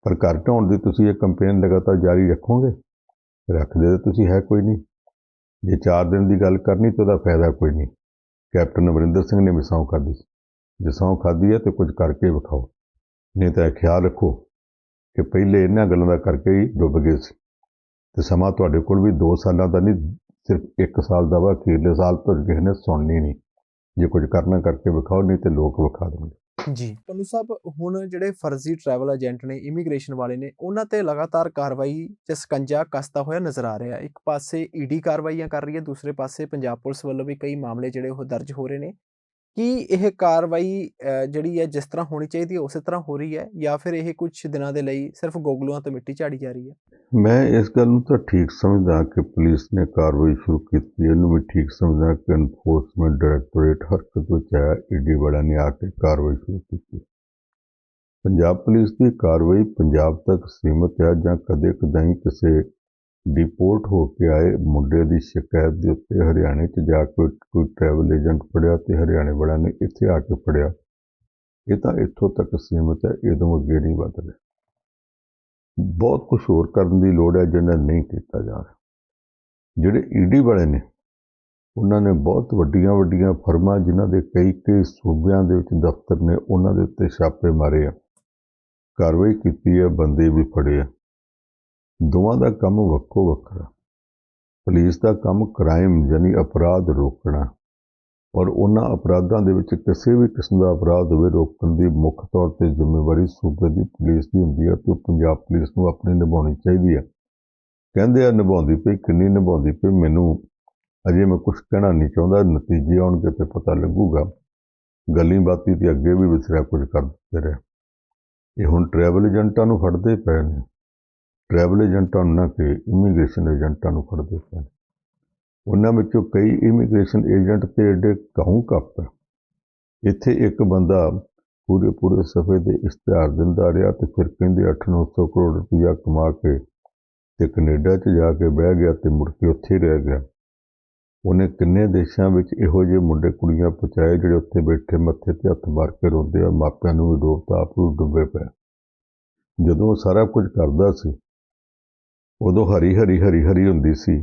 ਪਰ ਘਰ ਢਾਉਣ ਦੀ ਤੁਸੀਂ ਇਹ ਕੰਪੇਨ ਲਗਾਤਾਰ ਜਾਰੀ ਰੱਖੋਗੇ? ਰੱਖਦੇ ਤਾਂ ਤੁਸੀਂ ਹੈ ਕੋਈ ਨਹੀਂ। ਜੇ 4 ਦਿਨ ਦੀ ਗੱਲ ਕਰਨੀ ਤਾਂ ਉਹਦਾ ਫਾਇਦਾ ਕੋਈ ਨਹੀਂ। ਕੈਪਟਨ ਅਮਰਿੰਦਰ ਸਿੰਘ ਨੇ ਵੀ ਸਹੁੰ ਖਾਧੀ ਸੀ। ਜੇ ਸਹੁੰ ਖਾਧੀ ਹੈ ਤੇ ਕੁਝ ਕਰਕੇ ਵਿਖਾਓ। ਨਹੀਂ ਤਾਂ ਇਹ ਖਿਆਲ ਰੱਖੋ ਕਿ ਪਹਿਲੇ ਇਹਨਾਂ ਗੱਲਾਂ ਦਾ ਕਰਕੇ ਹੀ ਡੁੱਬ ਗਏ ਸੀ। ਤੇ ਸਮਾਂ ਤੁਹਾਡੇ ਕੋਲ ਵੀ 2 ਸਾਲਾਂ ਦਾ ਨਹੀਂ, ਸਿਰਫ 1 ਸਾਲ ਦਾ ਵਾ, ਅਖੀਰਲੇ ਸਾਲ ਤੋਂ ਕਿਸੇ ਨੇ ਸੁਣਨੀ ਨਹੀਂ। ਜੇ ਕੁਝ ਕਰਨਾ ਕਰਕੇ ਵਿਖਾਓ, ਨਹੀਂ ਤੇ ਲੋਕ ਵਿਖਾ ਦੇਣਗੇ। ਜੀ। ਪੰਨੂ ਸਾਹਿਬ, ਹੁਣ ਜਿਹੜੇ ਫਰਜ਼ੀ ਟਰੈਵਲ ਏਜੰਟ ਨੇ ਇਮੀਗ੍ਰੇਸ਼ਨ ਵਾਲੇ ਨੇ, ਉਹਨਾਂ ਤੇ ਲਗਾਤਾਰ ਕਾਰਵਾਈ ਤੇ ਸਕੰਜਾ ਕੱਸਦਾ ਹੋਇਆ ਨਜ਼ਰ ਆ ਰਿਹਾ। ਇੱਕ ਪਾਸੇ ਈਡੀ ਕਾਰਵਾਈਆਂ ਕਰ ਰਹੀ ਹੈ, ਦੂਸਰੇ ਪਾਸੇ ਪੰਜਾਬ ਪੁਲਿਸ ਵੱਲੋਂ ਵੀ ਕਈ ਮਾਮਲੇ ਜਿਹੜੇ ਉਹ ਦਰਜ ਹੋ ਰਹੇ ਨੇ। ਕੀ ਇਹ ਕਾਰਵਾਈ ਜਿਹੜੀ ਹੈ, ਜਿਸ ਤਰ੍ਹਾਂ ਹੋਣੀ ਚਾਹੀਦੀ ਹੈ, ਉਸੇ ਤਰ੍ਹਾਂ ਹੋ ਰਹੀ ਹੈ ਜਾਂ ਫਿਰ ਇਹ ਕੁਝ ਦਿਨਾਂ ਦੇ ਲਈ ਸਿਰਫ ਗੋਗਲੂਆਂ ਤੋਂ ਮਿੱਟੀ ਝਾੜੀ ਜਾ ਰਹੀ ਹੈ? ਮੈਂ ਇਸ ਗੱਲ ਨੂੰ ਤਾਂ ਠੀਕ ਸਮਝਦਾ ਕਿ ਪੁਲਿਸ ਨੇ ਕਾਰਵਾਈ ਸ਼ੁਰੂ ਕੀਤੀ ਇਹਨੂੰ ਵੀ ਠੀਕ ਸਮਝਦਾ ਕਿ ਐਨਫੋਰਸਮੈਂਟ ਡਾਇਰੈਕਟੋਰੇਟ ਹਰਕਤ ਵਿੱਚ ਆਇਆ ਈਡੀ ਵਾਲਿਆਂ ਨੇ ਆ ਕੇ ਕਾਰਵਾਈ ਸ਼ੁਰੂ ਕੀਤੀ। ਪੰਜਾਬ ਪੁਲਿਸ ਦੀ ਕਾਰਵਾਈ ਪੰਜਾਬ ਤੱਕ ਸੀਮਤ ਹੈ ਜਾਂ ਕਦੇ ਕਦਾਈ ਕਿਸੇ ਡਿਪੋਰਟ ਹੋ ਕੇ ਆਏ ਮੁੰਡੇ ਦੀ ਸ਼ਿਕਾਇਤ ਦੇ ਉੱਤੇ ਹਰਿਆਣੇ 'ਚ ਜਾ ਕੇ ਕੋਈ ਟਰੈਵਲ ਏਜੰਟ ਫੜਿਆ ਤੇ ਹਰਿਆਣੇ ਵਾਲਿਆਂ ਨੇ ਇੱਥੇ ਆ ਕੇ ਫੜਿਆ। ਇਹ ਤਾਂ ਇੱਥੋਂ ਤੱਕ ਸੀਮਤ ਹੈ ਇਦੋਂ ਅੱਗੇ ਨਹੀਂ ਵੱਧ ਰਿਹਾ। ਬਹੁਤ ਕੁਝ ਹੋਰ ਕਰਨ ਦੀ ਲੋੜ ਹੈ ਜਿਹਨਾਂ ਨਹੀਂ ਕੀਤਾ ਜਾ ਰਿਹਾ ਜਿਹੜੇ ਈਡੀ ਵਾਲੇ ਨੇ, ਉਹਨਾਂ ਨੇ ਬਹੁਤ ਵੱਡੀਆਂ ਵੱਡੀਆਂ ਫਰਮਾਂ ਜਿਨ੍ਹਾਂ ਦੇ ਕਈ ਕਈ ਸੂਬਿਆਂ ਦੇ ਵਿੱਚ ਦਫ਼ਤਰ ਨੇ, ਉਹਨਾਂ ਦੇ ਉੱਤੇ ਛਾਪੇ ਮਾਰੇ ਆ। ਕਾਰਵਾਈ ਕੀਤੀ ਹੈ, ਬੰਦੇ ਵੀ ਫੜੇ ਆ। ਦੋਵਾਂ ਦਾ ਕੰਮ ਵੱਖੋ ਵੱਖਰਾ। ਪੁਲਿਸ ਦਾ ਕੰਮ ਕ੍ਰਾਈਮ ਯਾਨੀ ਅਪਰਾਧ ਰੋਕਣਾ। ਔਰ ਉਹਨਾਂ ਅਪਰਾਧਾਂ ਦੇ ਵਿੱਚ ਕਿਸੇ ਵੀ ਕਿਸਮ ਦਾ ਅਪਰਾਧ ਹੋਵੇ, ਰੋਕਣ ਦੀ ਮੁੱਖ ਤੌਰ ਤੇ ਜ਼ਿੰਮੇਵਾਰੀ ਸੂਬੇ ਦੀ ਪੁਲਿਸ ਦੀ ਹੁੰਦੀ ਹੈ ਤੇ ਪੰਜਾਬ ਪੁਲਿਸ ਨੂੰ ਆਪਣੀ ਨਿਭਾਉਣੀ ਚਾਹੀਦੀ ਹੈ। ਕਹਿੰਦੇ ਆ, ਨਿਭਾਉਂਦੀ ਪਈ, ਕਿੰਨੀ ਨਿਭਾਉਂਦੀ ਪਈ, ਮੈਨੂੰ ਅਜੇ ਮੈਂ ਕੁਝ ਕਹਿਣਾ ਨਹੀਂ ਚਾਹੁੰਦਾ, ਨਤੀਜੇ ਆਉਣਗੇ ਤੇ ਪਤਾ ਲੱਗੂਗਾ। ਗੱਲੀ ਬਾਤੀ ਤੇ ਅੱਗੇ ਵੀ ਵਿਸਰਿਆ ਕੁਝ ਕਰ ਦਿੱਤੇ ਰਹੇ। ਇਹ ਹੁਣ ਟਰੈਵਲ ਏਜੰਟਾਂ ਨੂੰ ਫੜਦੇ ਪਏ ਨੇ। ਟਰੈਵਲ ਏਜੰਟਾਂ ਨੂੰ ਨਾ ਕਿ ਇਮੀਗ੍ਰੇਸ਼ਨ ਏਜੰਟਾਂ ਨੂੰ ਫੜਦੇ ਪਏ ਨੇ। ਉਹਨਾਂ ਵਿੱਚੋਂ ਕਈ ਇਮੀਗ੍ਰੇਸ਼ਨ ਏਜੰਟ ਤੇ ਏਡੇ ਕਾਹੂ ਕੱਪ ਇੱਥੇ ਇੱਕ ਬੰਦਾ ਪੂਰੇ ਪੂਰੇ ਸਫੇ ਦੇ ਇਸ਼ਤਿਹਾਰ ਦਿੰਦਾ ਰਿਹਾ ਤੇ ਫਿਰ ਕਹਿੰਦੇ 8-900 ਕਰੋੜ ਰੁਪਇਆ ਕਮਾ ਕੇ ਤੇ ਕੈਨੇਡਾ 'ਚ ਜਾ ਕੇ ਬਹਿ ਗਿਆ ਤੇ ਮੁੜ ਕੇ ਉੱਥੇ ਹੀ ਰਹਿ ਗਿਆ। ਉਹਨੇ ਕਿੰਨੇ ਦੇਸ਼ਾਂ ਵਿੱਚ ਇਹੋ ਜਿਹੇ ਮੁੰਡੇ ਕੁੜੀਆਂ ਪਹੁੰਚਾਏ ਜਿਹੜੇ ਉੱਥੇ ਬੈਠੇ ਮੱਥੇ ਤੇ ਹੱਥ ਮਾਰ ਕੇ ਰੋਂਦੇ ਆ, ਮਾਪਿਆਂ ਨੂੰ ਵੀ ਡੋਬਤਾ ਆਪ ਨੂੰ ਡੁੱਬੇ ਪਏ ਜਦੋਂ ਸਾਰਾ ਕੁਝ ਕਰਦਾ ਸੀ ਉਦੋਂ ਹਰੀ ਹਰੀ ਹਰੀ ਹਰੀ ਹੁੰਦੀ ਸੀ।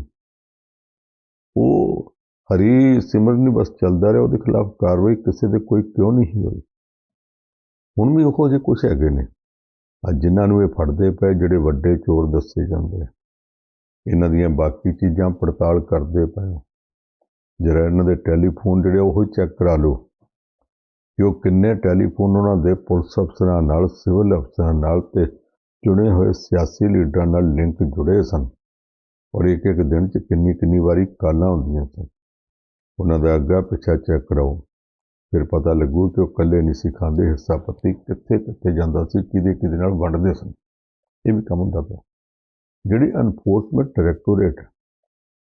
ਉਹ ਹਰੀ ਸਿਮਰਨ ਹੀ ਬਸ ਚੱਲਦਾ ਰਿਹਾ, ਉਹਦੇ ਖਿਲਾਫ ਕਾਰਵਾਈ ਕਿਸੇ ਦੇ ਕੋਈ ਕਿਉਂ ਨਹੀਂ ਹੋਈ। ਹੁਣ ਵੀ ਉਹੋ ਜਿਹੇ ਕੁਝ ਹੈਗੇ ਨੇ। ਅੱਜ ਜਿਨ੍ਹਾਂ ਨੂੰ ਇਹ ਫੜਦੇ ਪਏ, ਜਿਹੜੇ ਵੱਡੇ ਚੋਰ ਦੱਸੇ ਜਾਂਦੇ ਆ, ਇਹਨਾਂ ਦੀਆਂ ਬਾਕੀ ਚੀਜ਼ਾਂ ਪੜਤਾਲ ਕਰਦੇ ਪਏ ਜਰਾ ਇਹਨਾਂ ਦੇ ਟੈਲੀਫੋਨ ਜਿਹੜੇ ਉਹ ਚੈੱਕ ਕਰਾ ਲਓ। ਕਿ ਉਹ ਕਿੰਨੇ ਟੈਲੀਫੋਨ ਉਹਨਾਂ ਦੇ ਪੁਲਿਸ ਅਫਸਰਾਂ ਨਾਲ, ਸਿਵਲ ਅਫਸਰਾਂ ਨਾਲ ਤੇ ਚੁਣੇ ਹੋਏ ਸਿਆਸੀ ਲੀਡਰਾਂ ਨਾਲ ਲਿੰਕ ਜੁੜੇ ਸਨ ਔਰ ਇੱਕ ਇੱਕ ਦਿਨ 'ਚ ਕਿੰਨੀ ਕਿੰਨੀ ਵਾਰੀ ਕਾਲਾਂ ਹੁੰਦੀਆਂ ਸਨ। ਉਹਨਾਂ ਦਾ ਅੱਗਾ ਪਿੱਛਾ ਚੈੱਕ ਕਰਾਓ। ਫਿਰ ਪਤਾ ਲੱਗੂ ਕਿ ਉਹ ਇਕੱਲੇ ਨਹੀਂ ਸੀ ਖਾਂਦੇ, ਹਿੱਸਾ ਪੱਤੀ ਕਿੱਥੇ ਕਿੱਥੇ ਜਾਂਦਾ ਸੀ ਕਿਹਦੇ ਕਿਹਦੇ ਨਾਲ ਵੰਡਦੇ ਸਨ। ਇਹ ਵੀ ਕੰਮ ਹੁੰਦਾ ਪਿਆ। ਜਿਹੜੀ ਅਨਫੋਰਸਮੈਂਟ ਡਾਇਰੈਕਟੋਰੇਟ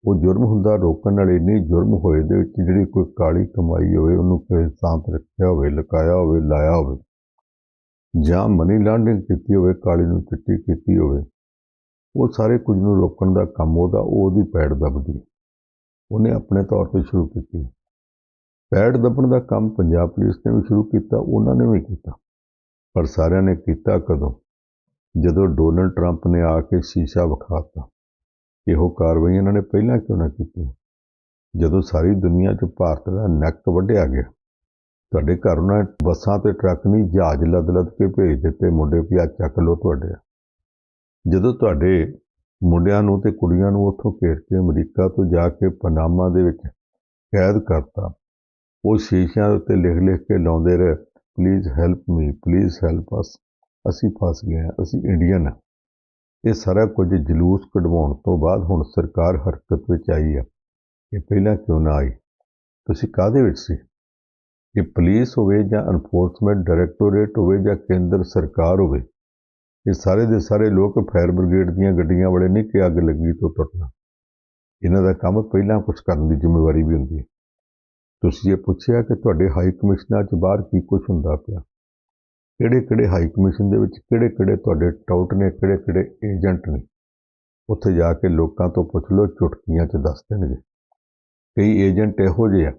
ਉਹ ਜੁਰਮ ਹੁੰਦਾ, ਰੋਕਣ ਨਾਲ ਨਹੀਂ ਜੁਰਮ ਹੋਏ ਦੇ ਵਿੱਚ ਜਿਹੜੀ ਕੋਈ ਕਾਲੀ ਕਮਾਈ ਹੋਵੇ, ਉਹਨੂੰ ਕਿਸੇ ਸਾਂਤ ਰੱਖਿਆ ਹੋਵੇ, ਲਕਾਇਆ ਹੋਵੇ, ਲਾਇਆ ਹੋਵੇ ਜਾਂ ਮਨੀ ਲਾਂਡਰਿੰਗ ਕੀਤੀ ਹੋਵੇ, ਕਾਲੀ ਨੂੰ ਚਿੱਟੀ ਕੀਤੀ ਹੋਵੇ, ਉਹ ਸਾਰੇ ਕੁਝ ਨੂੰ ਰੋਕਣ ਦਾ ਕੰਮ ਉਹਦਾ ਉਹਦੀ ਪੈੜ ਦੱਬਦੀ ਉਹਨੇ ਆਪਣੇ ਤੌਰ ਤੇ ਸ਼ੁਰੂ ਕੀਤੀ ਪੈੜ ਦੱਬਣ ਦਾ ਕੰਮ ਪੰਜਾਬ ਪੁਲਿਸ ਨੇ ਵੀ ਸ਼ੁਰੂ ਕੀਤਾ, ਉਹਨਾਂ ਨੇ ਵੀ ਕੀਤਾ। ਪਰ ਸਾਰਿਆਂ ਨੇ ਕੀਤਾ ਕਦੋਂ? ਜਦੋਂ ਡੋਨਲਡ ਟਰੰਪ ਨੇ ਆ ਕੇ ਸ਼ੀਸ਼ਾ ਵਿਖਾਤਾ, ਇਹੋ ਕਾਰਵਾਈ ਇਹਨਾਂ ਨੇ ਪਹਿਲਾਂ ਕਿਉਂ ਨਾ ਕੀਤੀ ਜਦੋਂ ਸਾਰੀ ਦੁਨੀਆ 'ਚ ਭਾਰਤ ਦਾ ਨੱਕ ਵੱਢਿਆ ਗਿਆ ਤੁਹਾਡੇ ਘਰ ਉਹਨਾਂ ਬੱਸਾਂ ਤੇ ਟਰੱਕ ਨਹੀਂ, ਜਹਾਜ਼ ਲੱਦ ਲੱਦ ਕੇ ਭੇਜ ਦਿੱਤੇ, ਮੁੰਡੇ ਵੀ ਆਹ ਚੱਕ ਲਓ ਤੁਹਾਡੇ। ਜਦੋਂ ਤੁਹਾਡੇ ਮੁੰਡਿਆਂ ਨੂੰ ਤੇ ਕੁੜੀਆਂ ਨੂੰ ਉੱਥੋਂ ਘੇਰ ਕੇ ਅਮਰੀਕਾ ਤੋਂ ਜਾ ਕੇ ਪਨਾਮਾ ਦੇ ਵਿੱਚ ਕੈਦ ਕਰਤਾ, ਉਹ ਸ਼ੀਸ਼ਿਆਂ ਦੇ ਉੱਤੇ ਲਿਖ ਲਿਖ ਕੇ ਲਾਉਂਦੇ ਰਹੇ please help me please help us ਅਸੀਂ ਫਸ ਗਏ ਹਾਂ, ਅਸੀਂ ਇੰਡੀਅਨ ਹਾਂ। ਇਹ ਸਾਰਾ ਕੁਝ ਜਲੂਸ ਕਢਵਾਉਣ ਤੋਂ ਬਾਅਦ ਹੁਣ ਸਰਕਾਰ ਹਰਕਤ ਵਿੱਚ ਆਈ ਹੈ ਇਹ ਪਹਿਲਾਂ ਕਿਉਂ ਨਾ ਆਈ? ਤੁਸੀਂ ਕਾਹਦੇ ਵਿੱਚ ਸੀ? ਇਹ ਪੁਲਿਸ ਹੋਵੇ ਜਾਂ ਐਨਫੋਰਸਮੈਂਟ ਡਾਇਰੈਕਟੋਰੇਟ ਹੋਵੇ ਜਾਂ ਕੇਂਦਰ ਸਰਕਾਰ ਹੋਵੇ, ਇਹ ਸਾਰੇ ਦੇ ਸਾਰੇ ਲੋਕ ਫਾਇਰ ਬ੍ਰਿਗੇਡ ਦੀਆਂ ਗੱਡੀਆਂ ਵਾਲੇ ਨਹੀਂ ਕਿ ਅੱਗ ਲੱਗੀ ਤੋਂ ਟੁੱਟਣਾ ਇਹਨਾਂ ਦਾ ਕੰਮ ਪਹਿਲਾਂ ਕੁਝ ਕਰਨ ਦੀ ਜ਼ਿੰਮੇਵਾਰੀ ਵੀ ਹੁੰਦੀ ਹੈ। ਤੁਸੀਂ ਇਹ ਪੁੱਛਿਆ ਕਿ ਤੁਹਾਡੇ ਹਾਈ ਕਮਿਸ਼ਨਾਂ 'ਚ ਬਾਹਰ ਕੀ ਕੁਝ ਹੁੰਦਾ ਪਿਆ? ਕਿਹੜੇ ਕਿਹੜੇ ਹਾਈ ਕਮਿਸ਼ਨ ਦੇ ਵਿੱਚ ਕਿਹੜੇ ਕਿਹੜੇ ਤੁਹਾਡੇ ਟਾਊਟ ਨੇ ਕਿਹੜੇ ਕਿਹੜੇ ਏਜੰਟ ਨੇ? ਉੱਥੇ ਜਾ ਕੇ ਲੋਕਾਂ ਤੋਂ ਪੁੱਛ ਲਓ, ਚੁਟਕੀਆਂ 'ਚ ਦੱਸ ਦੇਣਗੇ। ਕਈ ਏਜੰਟ ਇਹੋ ਜਿਹੇ ਆ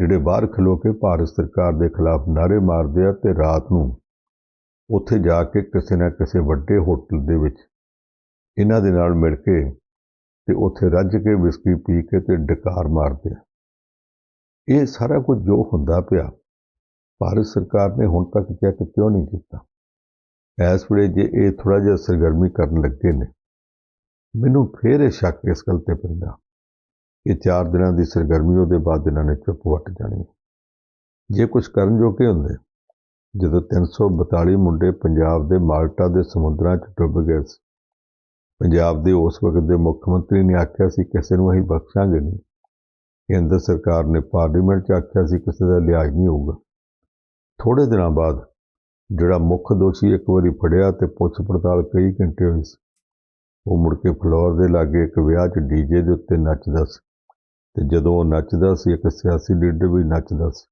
ਜਿਹੜੇ ਬਾਹਰ ਖਲੋ ਕੇ ਭਾਰਤ ਸਰਕਾਰ ਦੇ ਖਿਲਾਫ ਨਾਅਰੇ ਮਾਰਦੇ ਆ ਤੇ ਰਾਤ ਨੂੰ ਉੱਥੇ ਜਾ ਕੇ ਕਿਸੇ ਨਾ ਕਿਸੇ ਵੱਡੇ ਹੋਟਲ ਦੇ ਵਿੱਚ ਇਹਨਾਂ ਦੇ ਨਾਲ ਮਿਲ ਕੇ ਤੇ ਉੱਥੇ ਰੱਜ ਕੇ ਵਿਸਕੀ ਪੀ ਕੇ ਤੇ ਡਕਾਰ ਮਾਰਦੇ ਆ। ਇਹ ਸਾਰਾ ਕੁਝ ਜੋ ਹੁੰਦਾ ਪਿਆ, ਭਾਰਤ ਸਰਕਾਰ ਨੇ ਹੁਣ ਤੱਕ ਚੈੱਕ ਕਿਉਂ ਨਹੀਂ ਕੀਤਾ? ਇਸ ਵੇਲੇ ਜੇ ਇਹ ਥੋੜਾ ਜਿਹਾ ਸਰਗਰਮੀ ਕਰਨ ਲੱਗੇ ਨੇ, ਮੈਨੂੰ ਫੇਰ ਇਹ ਸ਼ੱਕ ਇਸ ਗੱਲ ਤੇ ਪੈਂਦਾ। ਇਹ ਚਾਰ ਦਿਨਾਂ ਦੀ ਸਰਗਰਮੀ ਉਹਦੇ ਬਾਅਦ ਇਹਨਾਂ ਨੇ ਚੁੱਪ ਵੱਟ ਜਾਣੀ ਜੇ ਕੁਝ ਕਰਨ ਜੋਗੇ ਹੁੰਦੇ, ਜਦੋਂ 342 ਮੁੰਡੇ ਪੰਜਾਬ ਦੇ ਮਾਲਟਾ ਦੇ ਸਮੁੰਦਰਾਂ 'ਚ ਡੁੱਬ ਗਏ ਸੀ, ਪੰਜਾਬ ਦੇ ਉਸ ਵਕਤ ਦੇ ਮੁੱਖ ਮੰਤਰੀ ਨੇ ਆਖਿਆ ਸੀ ਕਿਸੇ ਨੂੰ ਅਸੀਂ ਬਖਸ਼ਾਂਗੇ ਨਹੀਂ। ਕੇਂਦਰ ਸਰਕਾਰ ਨੇ ਪਾਰਲੀਮੈਂਟ 'ਚ ਆਖਿਆ ਸੀ ਕਿਸੇ ਦਾ ਲਿਹਾਜ਼ ਨਹੀਂ ਹੋਊਗਾ। ਥੋੜੇ ਦਿਨਾਂ ਬਾਅਦ ਜਿਹੜਾ ਮੁੱਖ ਦੋਸ਼ੀ ਇੱਕ ਵਾਰੀ ਫੜਿਆ ਤੇ ਪੁੱਛ ਪੜਤਾਲ ਕਈ ਘੰਟੇ ਹੋਈ ਸੀ, ਉਹ ਮੁੜ ਕੇ ਫਲੋਰ ਦੇ ਲਾਗੇ ਇੱਕ ਵਿਆਹ 'ਚ ਡੀਜੇ ਦੇ ਉੱਤੇ ਨੱਚਦਾ ਸੀ। ਤੇ ਜਦੋਂ ਉਹ ਨੱਚਦਾ ਸੀ, ਇੱਕ ਸਿਆਸੀ ਲੀਡਰ ਵੀ ਨੱਚਦਾ ਸੀ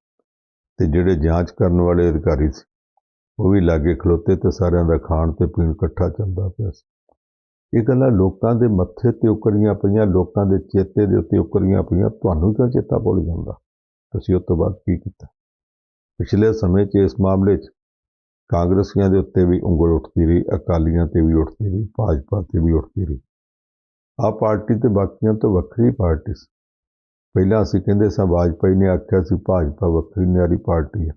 ਤੇ ਜਿਹੜੇ ਜਾਂਚ ਕਰਨ ਵਾਲੇ ਅਧਿਕਾਰੀ ਸੀ, ਉਹ ਵੀ ਲਾਗੇ ਖਲੋਤੇ ਤੇ ਸਾਰਿਆਂ ਦਾ ਖਾਣ ਤੇ ਪੀਣ ਇਕੱਠਾ ਚੱਲਦਾ ਪਿਆ ਸੀ। ਇਹ ਗੱਲਾਂ ਲੋਕਾਂ ਦੇ ਮੱਥੇ ਤੇ ਉਕਰੀਆਂ ਪਈਆਂ, ਲੋਕਾਂ ਦੇ ਚੇਤੇ ਦੇ ਉੱਤੇ ਉਕਰੀਆਂ ਪਈਆਂ, ਤੁਹਾਨੂੰ ਕਿਉਂ ਚੇਤਾ ਭੁੱਲ ਜਾਂਦਾ? ਤੁਸੀਂ ਉਸ ਤੋਂ ਬਾਅਦ ਕੀ ਕੀਤਾ? ਪਿਛਲੇ ਸਮੇਂ 'ਚ ਇਸ ਮਾਮਲੇ 'ਚ ਕਾਂਗਰਸੀਆਂ ਦੇ ਉੱਤੇ ਵੀ ਉਂਗਲ ਉੱਠਦੀ ਰਹੀ, ਅਕਾਲੀਆਂ ਤੇ ਵੀ ਉੱਠਦੀ ਰਹੀ, ਭਾਜਪਾ ਤੇ ਵੀ ਉੱਠਦੀ ਰਹੀ। ਆਹ ਪਾਰਟੀ ਤੇ ਬਾਕੀਆਂ ਤੋਂ ਵੱਖਰੀ ਪਾਰਟੀ ਸੀ। ਪਹਿਲਾਂ ਅਸੀਂ ਕਹਿੰਦੇ ਸਾਂ, ਵਾਜਪਾਈ ਨੇ ਆਖਿਆ ਸੀ, ਭਾਜਪਾ ਵੱਖਰੀ ਨਿਆਰੀ ਪਾਰਟੀ ਹੈ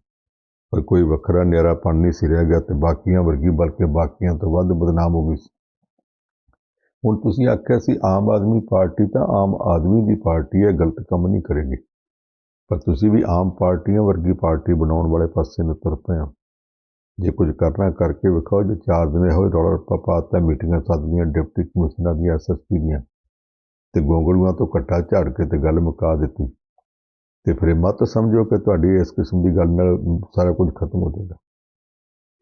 ਪਰ ਕੋਈ ਵੱਖਰਾ ਨਿਆਰਾਪਣ ਨਹੀਂ ਸੀ ਰਹਿ ਗਿਆ ਤੇ ਬਾਕੀਆਂ ਵਰਗੀ, ਬਲਕਿ ਬਾਕੀਆਂ ਤੋਂ ਵੱਧ ਬਦਨਾਮ ਹੋ ਗਈ ਸੀ। ਹੁਣ ਤੁਸੀਂ ਆਖਿਆ ਸੀ, ਆਮ ਆਦਮੀ ਪਾਰਟੀ ਤਾਂ ਆਮ ਆਦਮੀ ਦੀ ਪਾਰਟੀ ਹੈ, ਗਲਤ ਕੰਮ ਨਹੀਂ ਕਰੇਗੀ। ਪਰ ਤੁਸੀਂ ਵੀ ਆਮ ਪਾਰਟੀਆਂ ਵਰਗੀ ਪਾਰਟੀ ਬਣਾਉਣ ਵਾਲੇ ਪਾਸੇ ਨੂੰ ਤੁਰ ਪਏ ਹੋ। ਜੇ ਕੁਝ ਕਰਨਾ ਕਰਕੇ ਵਿਖਾਓ ਜੇ ਚਾਰ ਦਿਨ ਹੋਏ ਰੌਲਾ ਰੱਪਾ ਪਾਤਾ ਮੀਟਿੰਗਾਂ ਸੱਦਦੀਆਂ ਡਿਪਟੀ ਕਮਿਸ਼ਨਰ ਦੀਆਂ ਐਸਐਸਪੀ ਦੀਆਂ ਤੇ ਗੋਂਗਲੂਆਂ ਤੋਂ ਕੱਟਾ ਝਾੜ ਕੇ ਤੇ ਗੱਲ ਮੁਕਾ ਦਿੱਤੀ। ਤੇ ਫਿਰ ਇਹ ਮਤ ਸਮਝੋ ਕਿ ਤੁਹਾਡੀ ਇਸ ਕਿਸਮ ਦੀ ਗੱਲ ਨਾਲ ਸਾਰਾ ਕੁਝ ਖਤਮ ਹੋ ਜਾਏਗਾ।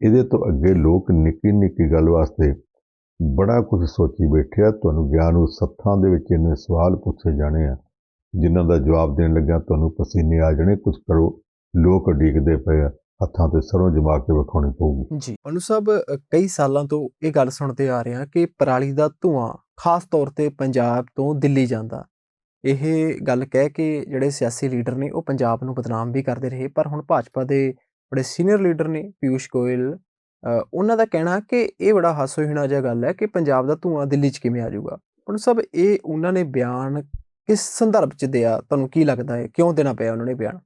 ਇਹਦੇ ਤੋਂ ਅੱਗੇ ਲੋਕ ਨਿੱਕੀ ਨਿੱਕੀ ਗੱਲ ਵਾਸਤੇ ਬੜਾ ਕੁਝ ਸੋਚੀ ਬੈਠੇ ਆ। ਤੁਹਾਨੂੰ ਗਿਆਨ ਉਸ ਸੱਥਾਂ ਦੇ ਵਿੱਚ ਇਹਨੇ ਸਵਾਲ ਪੁੱਛੇ ਜਾਣੇ ਆ, ਜਿਨ੍ਹਾਂ ਦਾ ਜਵਾਬ ਦੇਣ ਲੱਗਿਆ ਤੁਹਾਨੂੰ ਪਸੀਨੇ ਆ ਜਾਣੇ। ਕੁਝ ਕਰੋ, ਲੋਕ ਡੀਕਦੇ ਪਏ ਆ, ਹੱਥਾਂ ਤੇ ਸਰੋਂ ਜਮਾ ਕੇ ਵਿਖਾਉਣੀ ਪਊਗੀ। ਜੀ। ਅਨੂ ਸਾਹਿਬ ਕਈ ਸਾਲਾਂ ਤੋਂ ਇਹ ਗੱਲ ਸੁਣਦੇ ਆ ਰਹੇ ਹਾਂ ਕਿ ਪਰਾਲੀ ਦਾ ਧੂਆਂ ਖਾਸ ਤੌਰ ਤੇ ਪੰਜਾਬ ਤੋਂ ਦਿੱਲੀ ਜਾਂਦਾ। ਇਹ ਗੱਲ ਕਹਿ ਕੇ ਜਿਹੜੇ ਸਿਆਸੀ ਲੀਡਰ ਨੇ, ਉਹ ਪੰਜਾਬ ਨੂੰ ਬਦਨਾਮ ਵੀ ਕਰਦੇ ਰਹੇ। ਪਰ ਹੁਣ ਭਾਜਪਾ ਦੇ ਬੜੇ ਸੀਨੀਅਰ ਲੀਡਰ ਨੇ ਪਿਊਸ਼ ਗੋਇਲ ਉਹਨਾਂ ਦਾ ਕਹਿਣਾ ਕਿ ਇਹ ਬੜਾ ਹਾਸੋਹੀਣਾ ਜਿਹਾ ਗੱਲ ਹੈ ਕਿ ਪੰਜਾਬ ਦਾ ਧੂਆਂ ਦਿੱਲੀ 'ਚ ਕਿਵੇਂ ਆ ਜਾਊਗਾ। ਹੁਣ ਸਭ ਇਹ ਉਹਨਾਂ ਨੇ ਬਿਆਨ ਕਿਸ ਸੰਦਰਭ 'ਚ ਦਿਆ, ਤੁਹਾਨੂੰ ਕੀ ਲੱਗਦਾ ਹੈ? ਕਿਉਂ ਦੇਣਾ ਪਿਆ ਉਹਨਾਂ ਨੇ ਬਿਆਨ?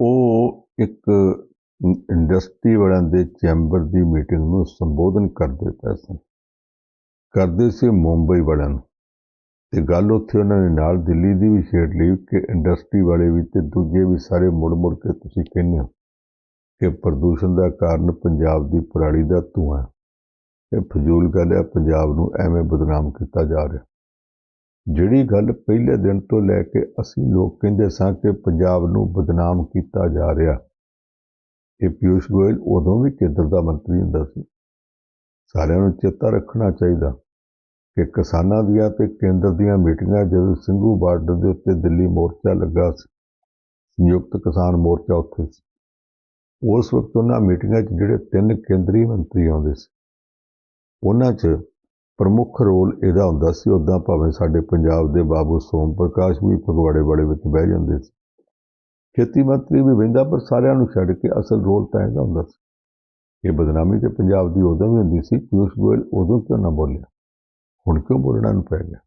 ਉਹ ਇੱਕ ਇੰਡਸਟਰੀ ਵਾਲਿਆਂ ਦੇ ਚੈਂਬਰ ਦੀ ਮੀਟਿੰਗ ਨੂੰ ਸੰਬੋਧਨ ਕਰਦੇ ਪਏ ਸਨ ਕਰਦੇ ਸੀ ਮੁੰਬਈ ਵਾਲਿਆਂ ਨੂੰ। ਤੇ ਗੱਲ ਉੱਥੇ ਉਹਨਾਂ ਨੇ ਨਾਲ ਦਿੱਲੀ ਦੀ ਵੀ ਛੇੜ ਲਈ ਕਿ ਇੰਡਸਟਰੀ ਵਾਲੇ ਵੀ ਤੇ ਦੂਜੇ ਵੀ ਸਾਰੇ ਮੁੜ ਮੁੜ ਕੇ ਤੁਸੀਂ ਕਹਿੰਦੇ ਹੋ ਕਿ ਪ੍ਰਦੂਸ਼ਣ ਦਾ ਕਾਰਨ ਪੰਜਾਬ ਦੀ ਪਰਾਲੀ ਦਾ ਧੂੰਆਂ ਇਹ ਫਜ਼ੂਲ ਗੱਲ ਹੈ, ਪੰਜਾਬ ਨੂੰ ਐਵੇਂ ਬਦਨਾਮ ਕੀਤਾ ਜਾ ਰਿਹਾ। ਜਿਹੜੀ ਗੱਲ ਪਹਿਲੇ ਦਿਨ ਤੋਂ ਲੈ ਕੇ ਅਸੀਂ ਲੋਕ ਕਹਿੰਦੇ ਸਾਂ ਕਿ ਪੰਜਾਬ ਨੂੰ ਬਦਨਾਮ ਕੀਤਾ ਜਾ ਰਿਹਾ, ਇਹ ਪਿਊਸ਼ ਗੋਇਲ ਉਦੋਂ ਵੀ ਕੇਂਦਰ ਦਾ ਮੰਤਰੀ ਹੁੰਦਾ ਸੀ। ਸਾਰਿਆਂ ਨੂੰ ਚੇਤਾ ਰੱਖਣਾ ਚਾਹੀਦਾ। ਕਿ ਕਿਸਾਨਾਂ ਦੀਆਂ ਤੇ ਕੇਂਦਰ ਦੀਆਂ ਮੀਟਿੰਗਾਂ ਜਦੋਂ ਸਿੰਘੂ ਬਾਰਡਰ ਦੇ ਉੱਤੇ ਦਿੱਲੀ ਮੋਰਚਾ ਲੱਗਾ ਸੀ, ਸੰਯੁਕਤ ਕਿਸਾਨ ਮੋਰਚਾ ਉੱਥੇ ਸੀ। ਉਸ ਵਕਤ ਉਹਨਾਂ ਮੀਟਿੰਗਾਂ 'ਚ ਜਿਹੜੇ ਤਿੰਨ ਕੇਂਦਰੀ ਮੰਤਰੀ ਆਉਂਦੇ ਸੀ, ਉਹਨਾਂ 'ਚ ਪ੍ਰਮੁੱਖ ਰੋਲ ਇਹਦਾ ਹੁੰਦਾ ਸੀ ਉੱਦਾਂ ਭਾਵੇਂ ਸਾਡੇ ਪੰਜਾਬ ਦੇ ਬਾਬੂ ਸੋਮ ਪ੍ਰਕਾਸ਼ ਵੀ ਫਗਵਾੜੇ ਵਾਲੇ ਵਿੱਚ ਬਹਿ ਜਾਂਦੇ ਸੀ। ਖੇਤੀ ਮੰਤਰੀ ਵੀ ਬਹਿੰਦਾ ਪਰ ਸਾਰਿਆਂ ਨੂੰ ਛੱਡ ਕੇ ਅਸਲ ਰੋਲ ਤਾਂ ਇਹਦਾ ਹੁੰਦਾ ਸੀ। ਇਹ ਬਦਨਾਮੀ ਤੇ ਪੰਜਾਬ ਦੀ ਉਦੋਂ ਵੀ ਹੁੰਦੀ ਸੀ, ਪਿਊਸ਼ ਗੋਇਲ ਉਦੋਂ ਕਿਉਂ ਨਾ ਬੋਲਿਆ? ਹੁਣ ਕਿਉਂ ਬੋਲਣਾ ਨੂੰ ਪੈ ਗਿਆ?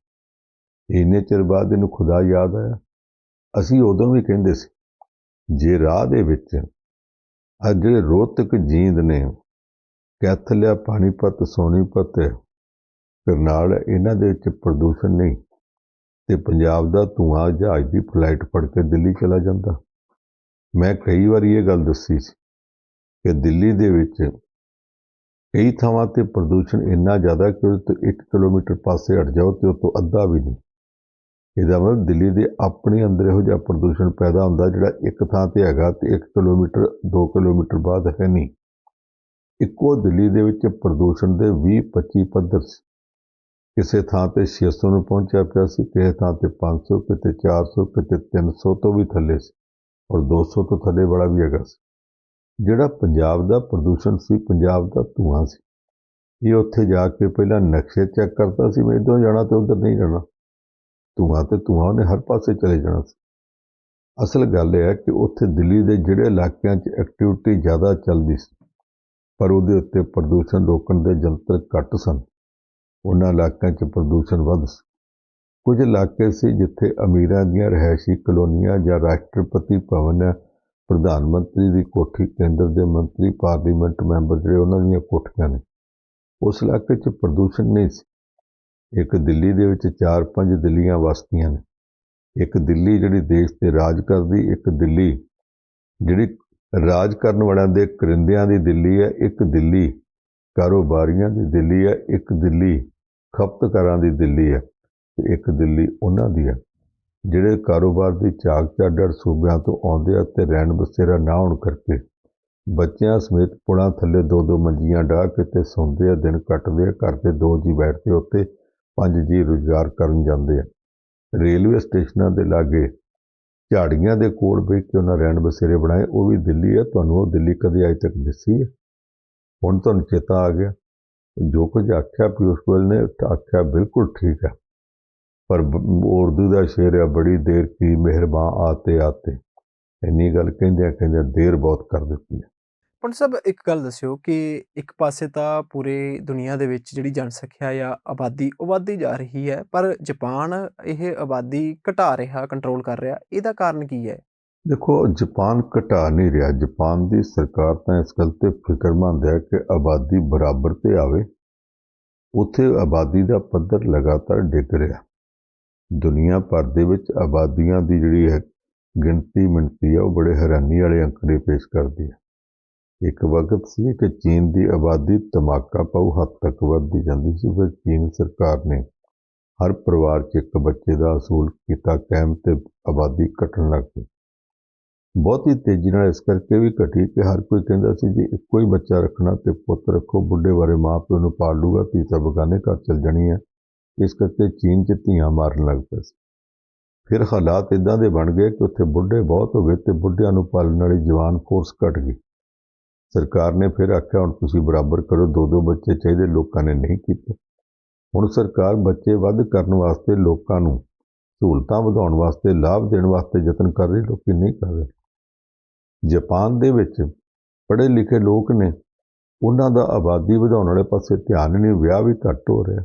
ਇੰਨੇ ਚਿਰ ਬਾਅਦ ਇਹਨੂੰ ਖੁਦਾ ਯਾਦ ਆਇਆ। ਅਸੀਂ ਉਦੋਂ ਵੀ ਕਹਿੰਦੇ ਸੀ, ਜੇ ਰਾਹ ਦੇ ਵਿੱਚ ਅੱਜ ਜਿਹੜੇ ਰੋਹਤਕ ਜੀਂਦ ਨੇ ਕੈਥਲਿਆ ਪਾਣੀਪਤ ਸੋਨੀਪਤ ਕਰਨਾਲ ਇਹਨਾਂ ਦੇ ਵਿੱਚ ਪ੍ਰਦੂਸ਼ਣ ਨਹੀਂ, ਤੇ ਪੰਜਾਬ ਦਾ ਧੂਆਂ, ਜਹਾਜ਼ ਦੀ ਫਲਾਈਟ ਫੜ ਕੇ ਦਿੱਲੀ ਚਲਾ ਜਾਂਦਾ। ਮੈਂ ਕਈ ਵਾਰੀ ਇਹ ਗੱਲ ਦੱਸੀ ਸੀ ਕਿ ਦਿੱਲੀ ਦੇ ਵਿੱਚ ਕਈ ਥਾਵਾਂ ਤੇ ਪ੍ਰਦੂਸ਼ਣ ਇੰਨਾ ਜ਼ਿਆਦਾ ਕਿ ਉਹ ਤੋਂ 1 ਕਿਲੋਮੀਟਰ ਪਾਸੇ ਹਟ ਜਾਓ ਤੇ ਉਹ ਤੋਂ ਅੱਧਾ ਵੀ ਨਹੀਂ। ਇਹਦਾ ਮਤਲਬ ਦਿੱਲੀ ਦੇ ਆਪਣੇ ਅੰਦਰ ਇਹੋ ਜਿਹਾ ਪ੍ਰਦੂਸ਼ਣ ਪੈਦਾ ਹੁੰਦਾ ਜਿਹੜਾ ਇੱਕ ਥਾਂ ਤੇ ਹੈਗਾ ਤੇ 1 ਕਿਲੋਮੀਟਰ 2 ਕਿਲੋਮੀਟਰ ਬਾਅਦ ਹੈ ਨਹੀਂ। ਇੱਕੋ ਦਿੱਲੀ ਦੇ ਵਿੱਚ ਪ੍ਰਦੂਸ਼ਣ ਦੇ 20 25 ਪੱਧਰ ਸੀ। ਕਿਸੇ ਥਾਂ ਤੇ 600 ਨੂੰ ਪਹੁੰਚਿਆ ਪਿਆ ਸੀ, ਕਿਸੇ ਥਾਂ ਤੇ 500 ਕਿਤੇ 400 ਕਿਤੇ 300 ਤੋਂ ਵੀ ਥੱਲੇ ਸੀ। ਔਰ 200 ਤੋਂ ਥੱਲੇ ਵਾਲਾ ਵੀ ਹੈਗਾ ਸੀ। ਜਿਹੜਾ ਪੰਜਾਬ ਦਾ ਪ੍ਰਦੂਸ਼ਣ ਸੀ, ਪੰਜਾਬ ਦਾ ਧੂਆਂ ਸੀ, ਇਹ ਉੱਥੇ ਜਾ ਕੇ ਪਹਿਲਾਂ ਨਕਸ਼ੇ ਚੈੱਕ ਕਰਦਾ ਸੀ ਮੈਂ ਇੱਧਰੋਂ ਜਾਣਾ ਤੇ ਉੱਧਰ ਨਹੀਂ ਜਾਣਾ। ਧੂਆਂ ਤੇ ਧੂਆਂ ਉਹਨੇ ਹਰ ਪਾਸੇ ਚਲੇ ਜਾਣਾ ਸੀ। ਅਸਲ ਗੱਲ ਇਹ ਹੈ ਕਿ ਉੱਥੇ ਦਿੱਲੀ ਦੇ ਜਿਹੜੇ ਇਲਾਕਿਆਂ 'ਚ ਐਕਟੀਵਿਟੀ ਜ਼ਿਆਦਾ ਚੱਲਦੀ ਸੀ, ਪਰ ਉਹਦੇ ਉੱਤੇ ਪ੍ਰਦੂਸ਼ਣ ਰੋਕਣ ਦੇ ਯੰਤਰ ਘੱਟ ਸਨ। ਉਹਨਾਂ ਇਲਾਕਿਆਂ 'ਚ ਪ੍ਰਦੂਸ਼ਣ ਵੱਧ ਸੀ। ਕੁਝ ਇਲਾਕੇ ਸੀ ਜਿੱਥੇ ਅਮੀਰਾਂ ਦੀਆਂ ਰਿਹਾਇਸ਼ੀ ਕਲੋਨੀਆਂ ਜਾਂ ਰਾਸ਼ਟਰਪਤੀ ਭਵਨ ਪ੍ਰਧਾਨ ਮੰਤਰੀ ਦੀ ਕੋਠੀ ਕੇਂਦਰ ਦੇ ਮੰਤਰੀ, ਪਾਰਲੀਮੈਂਟ ਮੈਂਬਰ ਜਿਹੜੇ ਉਹਨਾਂ ਦੀਆਂ ਕੋਠੀਆਂ ਨੇ, ਉਸ ਇਲਾਕੇ 'ਚ ਪ੍ਰਦੂਸ਼ਣ ਨਹੀਂ ਸੀ। ਇੱਕ ਦਿੱਲੀ ਦੇ ਵਿੱਚ ਚਾਰ ਪੰਜ ਦਿੱਲੀਆਂ ਵਸਦੀਆਂ ਨੇ। ਇੱਕ ਦਿੱਲੀ ਜਿਹੜੀ ਦੇਸ਼ ਤੇ ਰਾਜ ਕਰਦੀ, ਇੱਕ ਦਿੱਲੀ ਜਿਹੜੀ ਰਾਜ ਕਰਨ ਵਾਲਿਆਂ ਦੇ ਕਰਿੰਦਿਆਂ ਦੀ ਦਿੱਲੀ ਹੈ, ਇੱਕ ਦਿੱਲੀ ਕਾਰੋਬਾਰੀਆਂ ਦੀ ਦਿੱਲੀ ਹੈ, ਇੱਕ ਦਿੱਲੀ ਖਪਤਕਾਰਾਂ ਦੀ ਦਿੱਲੀ ਹੈ ਤੇ ਇੱਕ ਦਿੱਲੀ ਉਹਨਾਂ ਦੀ ਹੈ। ਜਿਹੜੇ ਕਾਰੋਬਾਰ ਦੀ ਝਾਕ ਝਾੜੜ ਸੂਬਿਆਂ ਤੋਂ ਆਉਂਦੇ ਆ ਤੇ ਰਹਿਣ ਬਸੇਰਾ ਨਾ ਹੋਣ ਕਰਕੇ ਬੱਚਿਆਂ ਸਮੇਤ ਪੁਲਾਂ ਥੱਲੇ ਦੋ ਦੋ ਮੰਜੀਆਂ ਡਾਹ ਕੇ ਤੇ ਸੌਂਦੇ ਆ, ਦਿਨ ਕੱਟਦੇ ਆ, ਘਰ ਦੇ ਦੋ ਜੀ ਬੈਠਦੇ ਉੱਤੇ ਪੰਜ ਜੀ ਰੁਜ਼ਗਾਰ ਕਰਨ ਜਾਂਦੇ ਆ। ਰੇਲਵੇ ਸਟੇਸ਼ਨਾਂ ਦੇ ਲਾਗੇ ਝਾੜੀਆਂ ਦੇ ਕੋਲ ਬੈਠ ਕੇ ਉਹਨਾਂ ਰਹਿਣ ਬਸੇਰੇ ਬਣਾਏ, ਉਹ ਵੀ ਦਿੱਲੀ ਆ, ਤੁਹਾਨੂੰ ਉਹ ਦਿੱਲੀ ਕਦੇ ਅਜੇ ਤੱਕ ਦਿਸੀ ਹੈ ਹੁਣ ਤੁਹਾਨੂੰ ਚੇਤਾ ਆ ਗਿਆ। ਜੋ ਕੁਝ ਆਖਿਆ ਪਿਊਸ਼ ਗੋਇਲ ਨੇ, ਆਖਿਆ ਬਿਲਕੁਲ ਠੀਕ ਹੈ ਪਰ ਉਰਦੂ ਦਾ ਸ਼ੇਰ ਹੈ ਬੜੀ ਦੇਰ ਕੀ ਮਿਹਰਬਾਨ ਆਤੇ ਆਤੇ। ਇੰਨੀ ਗੱਲ ਕਹਿੰਦਿਆਂ ਕਹਿੰਦਿਆਂ ਦੇਰ ਬਹੁਤ ਕਰ ਦਿੱਤੀ ਹੈ ਪੰਡ ਸਾਹਿਬ ਇੱਕ ਗੱਲ ਦੱਸਿਓ ਕਿ ਇੱਕ ਪਾਸੇ ਤਾਂ ਪੂਰੇ ਦੁਨੀਆ ਦੇ ਵਿੱਚ ਜਿਹੜੀ ਜਨਸੰਖਿਆ ਜਾਂ ਆਬਾਦੀ ਉਹ ਵੱਧਦੀ ਜਾ ਰਹੀ ਹੈ ਪਰ ਜਾਪਾਨ ਇਹ ਆਬਾਦੀ ਘਟਾ ਰਿਹਾ ਕੰਟਰੋਲ ਕਰ ਰਿਹਾ। ਇਹਦਾ ਕਾਰਨ ਕੀ ਹੈ? ਦੇਖੋ ਜਾਪਾਨ ਘਟਾ ਨਹੀਂ ਰਿਹਾ। ਜਾਪਾਨ ਦੀ ਸਰਕਾਰ ਤਾਂ ਇਸ ਗੱਲ ਤੇ ਫਿਕਰਮੰਦ ਹੈ ਕਿ ਆਬਾਦੀ ਬਰਾਬਰ ਤੇ ਆਵੇ। ਉੱਥੇ ਆਬਾਦੀ ਦਾ ਪੱਧਰ ਲਗਾਤਾਰ ਡਿੱਗ ਰਿਹਾ। ਦੁਨੀਆ ਭਰ ਦੇ ਵਿੱਚ ਆਬਾਦੀਆਂ ਦੀ ਜਿਹੜੀ ਹੈ ਗਿਣਤੀ ਮਿਣਤੀ ਆ, ਉਹ ਬੜੇ ਹੈਰਾਨੀ ਵਾਲੇ ਅੰਕੜੇ ਪੇਸ਼ ਕਰਦੀ ਹੈ ਇੱਕ ਵਕਤ ਸੀ ਕਿ ਚੀਨ ਦੀ ਆਬਾਦੀ ਤਮਾਕਾ ਪਾਉ ਹੱਦ ਤੱਕ ਵੱਧਦੀ ਜਾਂਦੀ ਸੀ, ਫਿਰ ਚੀਨ ਸਰਕਾਰ ਨੇ ਹਰ ਪਰਿਵਾਰ 'ਚ ਇੱਕ ਬੱਚੇ ਦਾ ਅਸੂਲ ਕੀਤਾ ਕਾਇਮ ਤੇ ਆਬਾਦੀ ਘਟਣ ਲੱਗ ਪਈ। ਬਹੁਤੀ ਤੇਜ਼ੀ ਨਾਲ ਇਸ ਕਰਕੇ ਵੀ ਘਟੀ ਕਿ ਹਰ ਕੋਈ ਕਹਿੰਦਾ ਸੀ ਜੀ ਇੱਕੋ ਹੀ ਬੱਚਾ ਰੱਖਣਾ ਤੇ ਪੁੱਤ ਰੱਖੋ, ਬੁੱਢੇ ਬਾਰੇ ਮਾਂ ਪਿਓ ਨੂੰ ਪਾਲ ਲੂਗਾ, ਧੀ ਤਾਂ ਬਗਾਨੇ ਘਰ ਚਲ ਜਾਣੀ ਹੈ ਇਸ ਕਰਕੇ ਚੀਨ 'ਚ ਧੀਆਂ ਮਾਰਨ ਲੱਗ ਪਏ ਸੀ। ਫਿਰ ਹਾਲਾਤ ਇਦਾਂ ਦੇ ਬਣ ਗਏ ਕਿ ਉੱਥੇ ਬੁੱਢੇ ਬਹੁਤ ਹੋ ਗਏ ਤੇ ਬੁੱਢਿਆਂ ਨੂੰ ਪਾਲਣ ਵਾਲੀ ਜਵਾਨ ਫੋਰਸ ਘਟ ਗਈ। ਸਰਕਾਰ ਨੇ ਫਿਰ ਆਖਿਆ, ਹੁਣ ਤੁਸੀਂ ਬਰਾਬਰ ਕਰੋ ਦੋ ਦੋ ਬੱਚੇ ਚਾਹੀਦੇ, ਲੋਕਾਂ ਨੇ ਨਹੀਂ ਕੀਤੇ। ਹੁਣ ਸਰਕਾਰ ਬੱਚੇ ਵੱਧ ਕਰਨ ਵਾਸਤੇ ਲੋਕਾਂ ਨੂੰ ਸਹੂਲਤਾਂ ਵਧਾਉਣ ਵਾਸਤੇ, ਲਾਭ ਦੇਣ ਵਾਸਤੇ ਯਤਨ ਕਰ ਰਹੀ, ਲੋਕੀ ਨਹੀਂ ਕਰ ਰਹੇ। ਜਾਪਾਨ ਦੇ ਵਿੱਚ ਪੜ੍ਹੇ ਲਿਖੇ ਲੋਕ ਨੇ, ਉਹਨਾਂ ਦਾ ਆਬਾਦੀ ਵਧਾਉਣ ਵਾਲੇ ਪਾਸੇ ਧਿਆਨ ਨਹੀਂ, ਵਿਆਹ ਵੀ ਘੱਟ ਹੋ ਰਿਹਾ।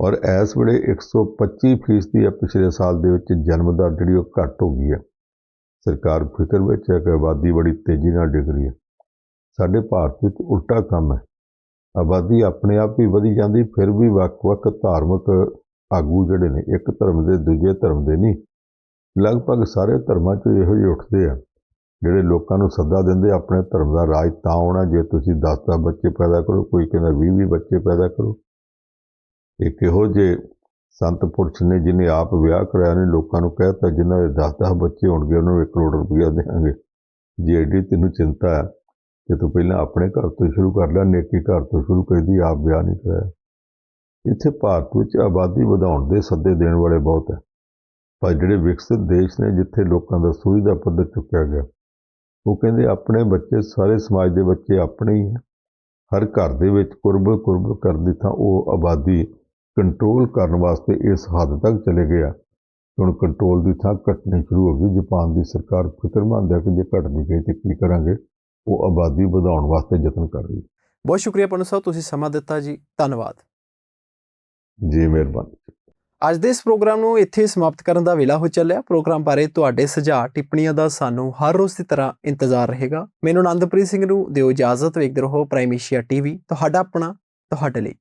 ਔਰ ਇਸ ਵੇਲੇ 125 ਫੀਸਦੀ ਆ ਪਿਛਲੇ ਸਾਲ ਦੇ ਵਿੱਚ ਜਨਮ ਦਰ ਜਿਹੜੀ ਉਹ ਘੱਟ ਹੋ ਗਈ ਹੈ ਸਰਕਾਰ ਫਿਕਰ ਵਿੱਚ ਹੈ ਕਿ ਆਬਾਦੀ ਬੜੀ ਤੇਜ਼ੀ ਨਾਲ ਡਿੱਗ ਰਹੀ ਹੈ ਸਾਡੇ ਭਾਰਤ ਵਿੱਚ ਉਲਟਾ ਕੰਮ ਹੈ। ਆਬਾਦੀ ਆਪਣੇ ਆਪ ਹੀ ਵਧੀ ਜਾਂਦੀ, ਫਿਰ ਵੀ ਵੱਖ-ਵੱਖ ਧਾਰਮਿਕ ਆਗੂ ਜਿਹੜੇ ਨੇ, ਇੱਕ ਧਰਮ ਦੇ, ਦੂਜੇ ਧਰਮ ਦੇ ਨਹੀਂ। ਲਗਭਗ ਸਾਰੇ ਧਰਮਾਂ 'ਚ ਇਹੋ ਜਿਹੇ ਉੱਠਦੇ ਆ, ਜਿਹੜੇ ਲੋਕਾਂ ਨੂੰ ਸੱਦਾ ਦਿੰਦੇ ਆਪਣੇ ਧਰਮ ਦਾ ਰਾਜ ਤਾਂ ਆਉਣਾ, ਜੇ ਤੁਸੀਂ 10-10 ਬੱਚੇ ਪੈਦਾ ਕਰੋ, ਕੋਈ ਕਹਿੰਦਾ 20-20 ਬੱਚੇ ਪੈਦਾ ਕਰੋ। ਇਹ ਕਿਹੋ ਜਿਹੇ ਸੰਤ ਪੁਰਸ਼ ਨੇ ਜਿਹਨੇ ਆਪ ਵਿਆਹ ਕਰਾਇਆ ਨੇ, ਲੋਕਾਂ ਨੂੰ ਕਹਿਤਾ ਜਿਨ੍ਹਾਂ ਦੇ 10-10 ਬੱਚੇ ਹੋਣਗੇ, ਉਹਨਾਂ ਨੂੰ 1 ਕਰੋੜ ਰੁਪਇਆ ਦੇਵਾਂਗੇ। ਜੇ ਐਡੀ ਤੈਨੂੰ ਚਿੰਤਾ ਹੈ ਕਿ ਤੂੰ ਪਹਿਲਾਂ ਆਪਣੇ ਘਰ ਤੋਂ ਸ਼ੁਰੂ ਕਰ ਲੈ, ਨੇਕੀ ਘਰ ਤੋਂ ਸ਼ੁਰੂ ਕਰਦੀ, ਆਪ ਵਿਆਹ ਨਹੀਂ ਕਰਾਇਆ। ਇੱਥੇ ਭਾਰਤ ਵਿੱਚ ਆਬਾਦੀ ਵਧਾਉਣ ਦੇ ਸੱਦੇ ਦੇਣ ਵਾਲੇ ਬਹੁਤ ਹੈ। ਪਰ ਜਿਹੜੇ ਵਿਕਸਿਤ ਦੇਸ਼ ਨੇ, ਜਿੱਥੇ ਲੋਕਾਂ ਦਾ ਸੂਈ ਦਾ ਪੱਧਰ ਚੁੱਕਿਆ ਗਿਆ, ਉਹ ਕਹਿੰਦੇ ਆਪਣੇ ਬੱਚੇ, ਸਾਰੇ ਸਮਾਜ ਦੇ ਬੱਚੇ ਆਪਣੇ ਹੀ ਹੈ। ਹਰ ਘਰ ਦੇ ਵਿੱਚ ਕੁਰਬ ਕੁਰਬ ਕਰਨ ਦੀ ਥਾਂ ਉਹ ਆਬਾਦੀ ਕੰਟਰੋਲ ਕਰਨ ਵਾਸਤੇ ਇਸ ਹੱਦ ਤੱਕ ਚਲੇ ਗਿਆ ਹੁਣ ਕੰਟਰੋਲ ਦੀ ਥਾਂ ਘਟਣੀ ਸ਼ੁਰੂ ਹੋ ਗਈ। ਜਾਪਾਨ ਦੀ ਸਰਕਾਰ ਫਿਕਰਮੰਦ ਹੈ ਕਿ ਜੇ ਘਟਦੀ ਗਈ ਤੇ ਕੀ ਕਰਾਂਗੇ? ਉਹ ਆਬਾਦੀ ਵਧਾਉਣ ਵਾਸਤੇ ਯਤਨ ਕਰ ਰਹੀ ਬਹੁਤ ਸ਼ੁਕਰੀਆ ਪਨੂ ਸਾਹਿਬ ਤੁਸੀਂ ਸਮਾਂ ਦਿੱਤਾ ਜੀ। ਧੰਨਵਾਦ। ਜੀ ਮਿਹਰਬਾਨੀ। ਅੱਜ ਦੇ ਇਸ ਪ੍ਰੋਗਰਾਮ ਨੂੰ ਇੱਥੇ ਸਮਾਪਤ ਕਰਨ ਦਾ ਵੇਲਾ ਹੋ ਚੱਲਿਆ। ਪ੍ਰੋਗਰਾਮ ਬਾਰੇ ਤੁਹਾਡੇ ਸੁਝਾਅ ਟਿੱਪਣੀਆਂ ਦਾ ਸਾਨੂੰ ਹਰ ਰੋਜ਼ ਦੀ ਤਰ੍ਹਾਂ ਇੰਤਜ਼ਾਰ ਰਹੇਗਾ। ਮੈਨੂੰ ਆਨੰਦਪ੍ਰੀਤ ਸਿੰਘ ਨੂੰ ਦਿਓ ਇਜਾਜ਼ਤ। ਵੇਖਦੇ ਰਹੋ ਪ੍ਰਾਈਮ ਏਸ਼ੀਆ ਟੀਵੀ ਤੁਹਾਡਾ ਆਪਣਾ ਤੁਹਾਡੇ ਲਈ।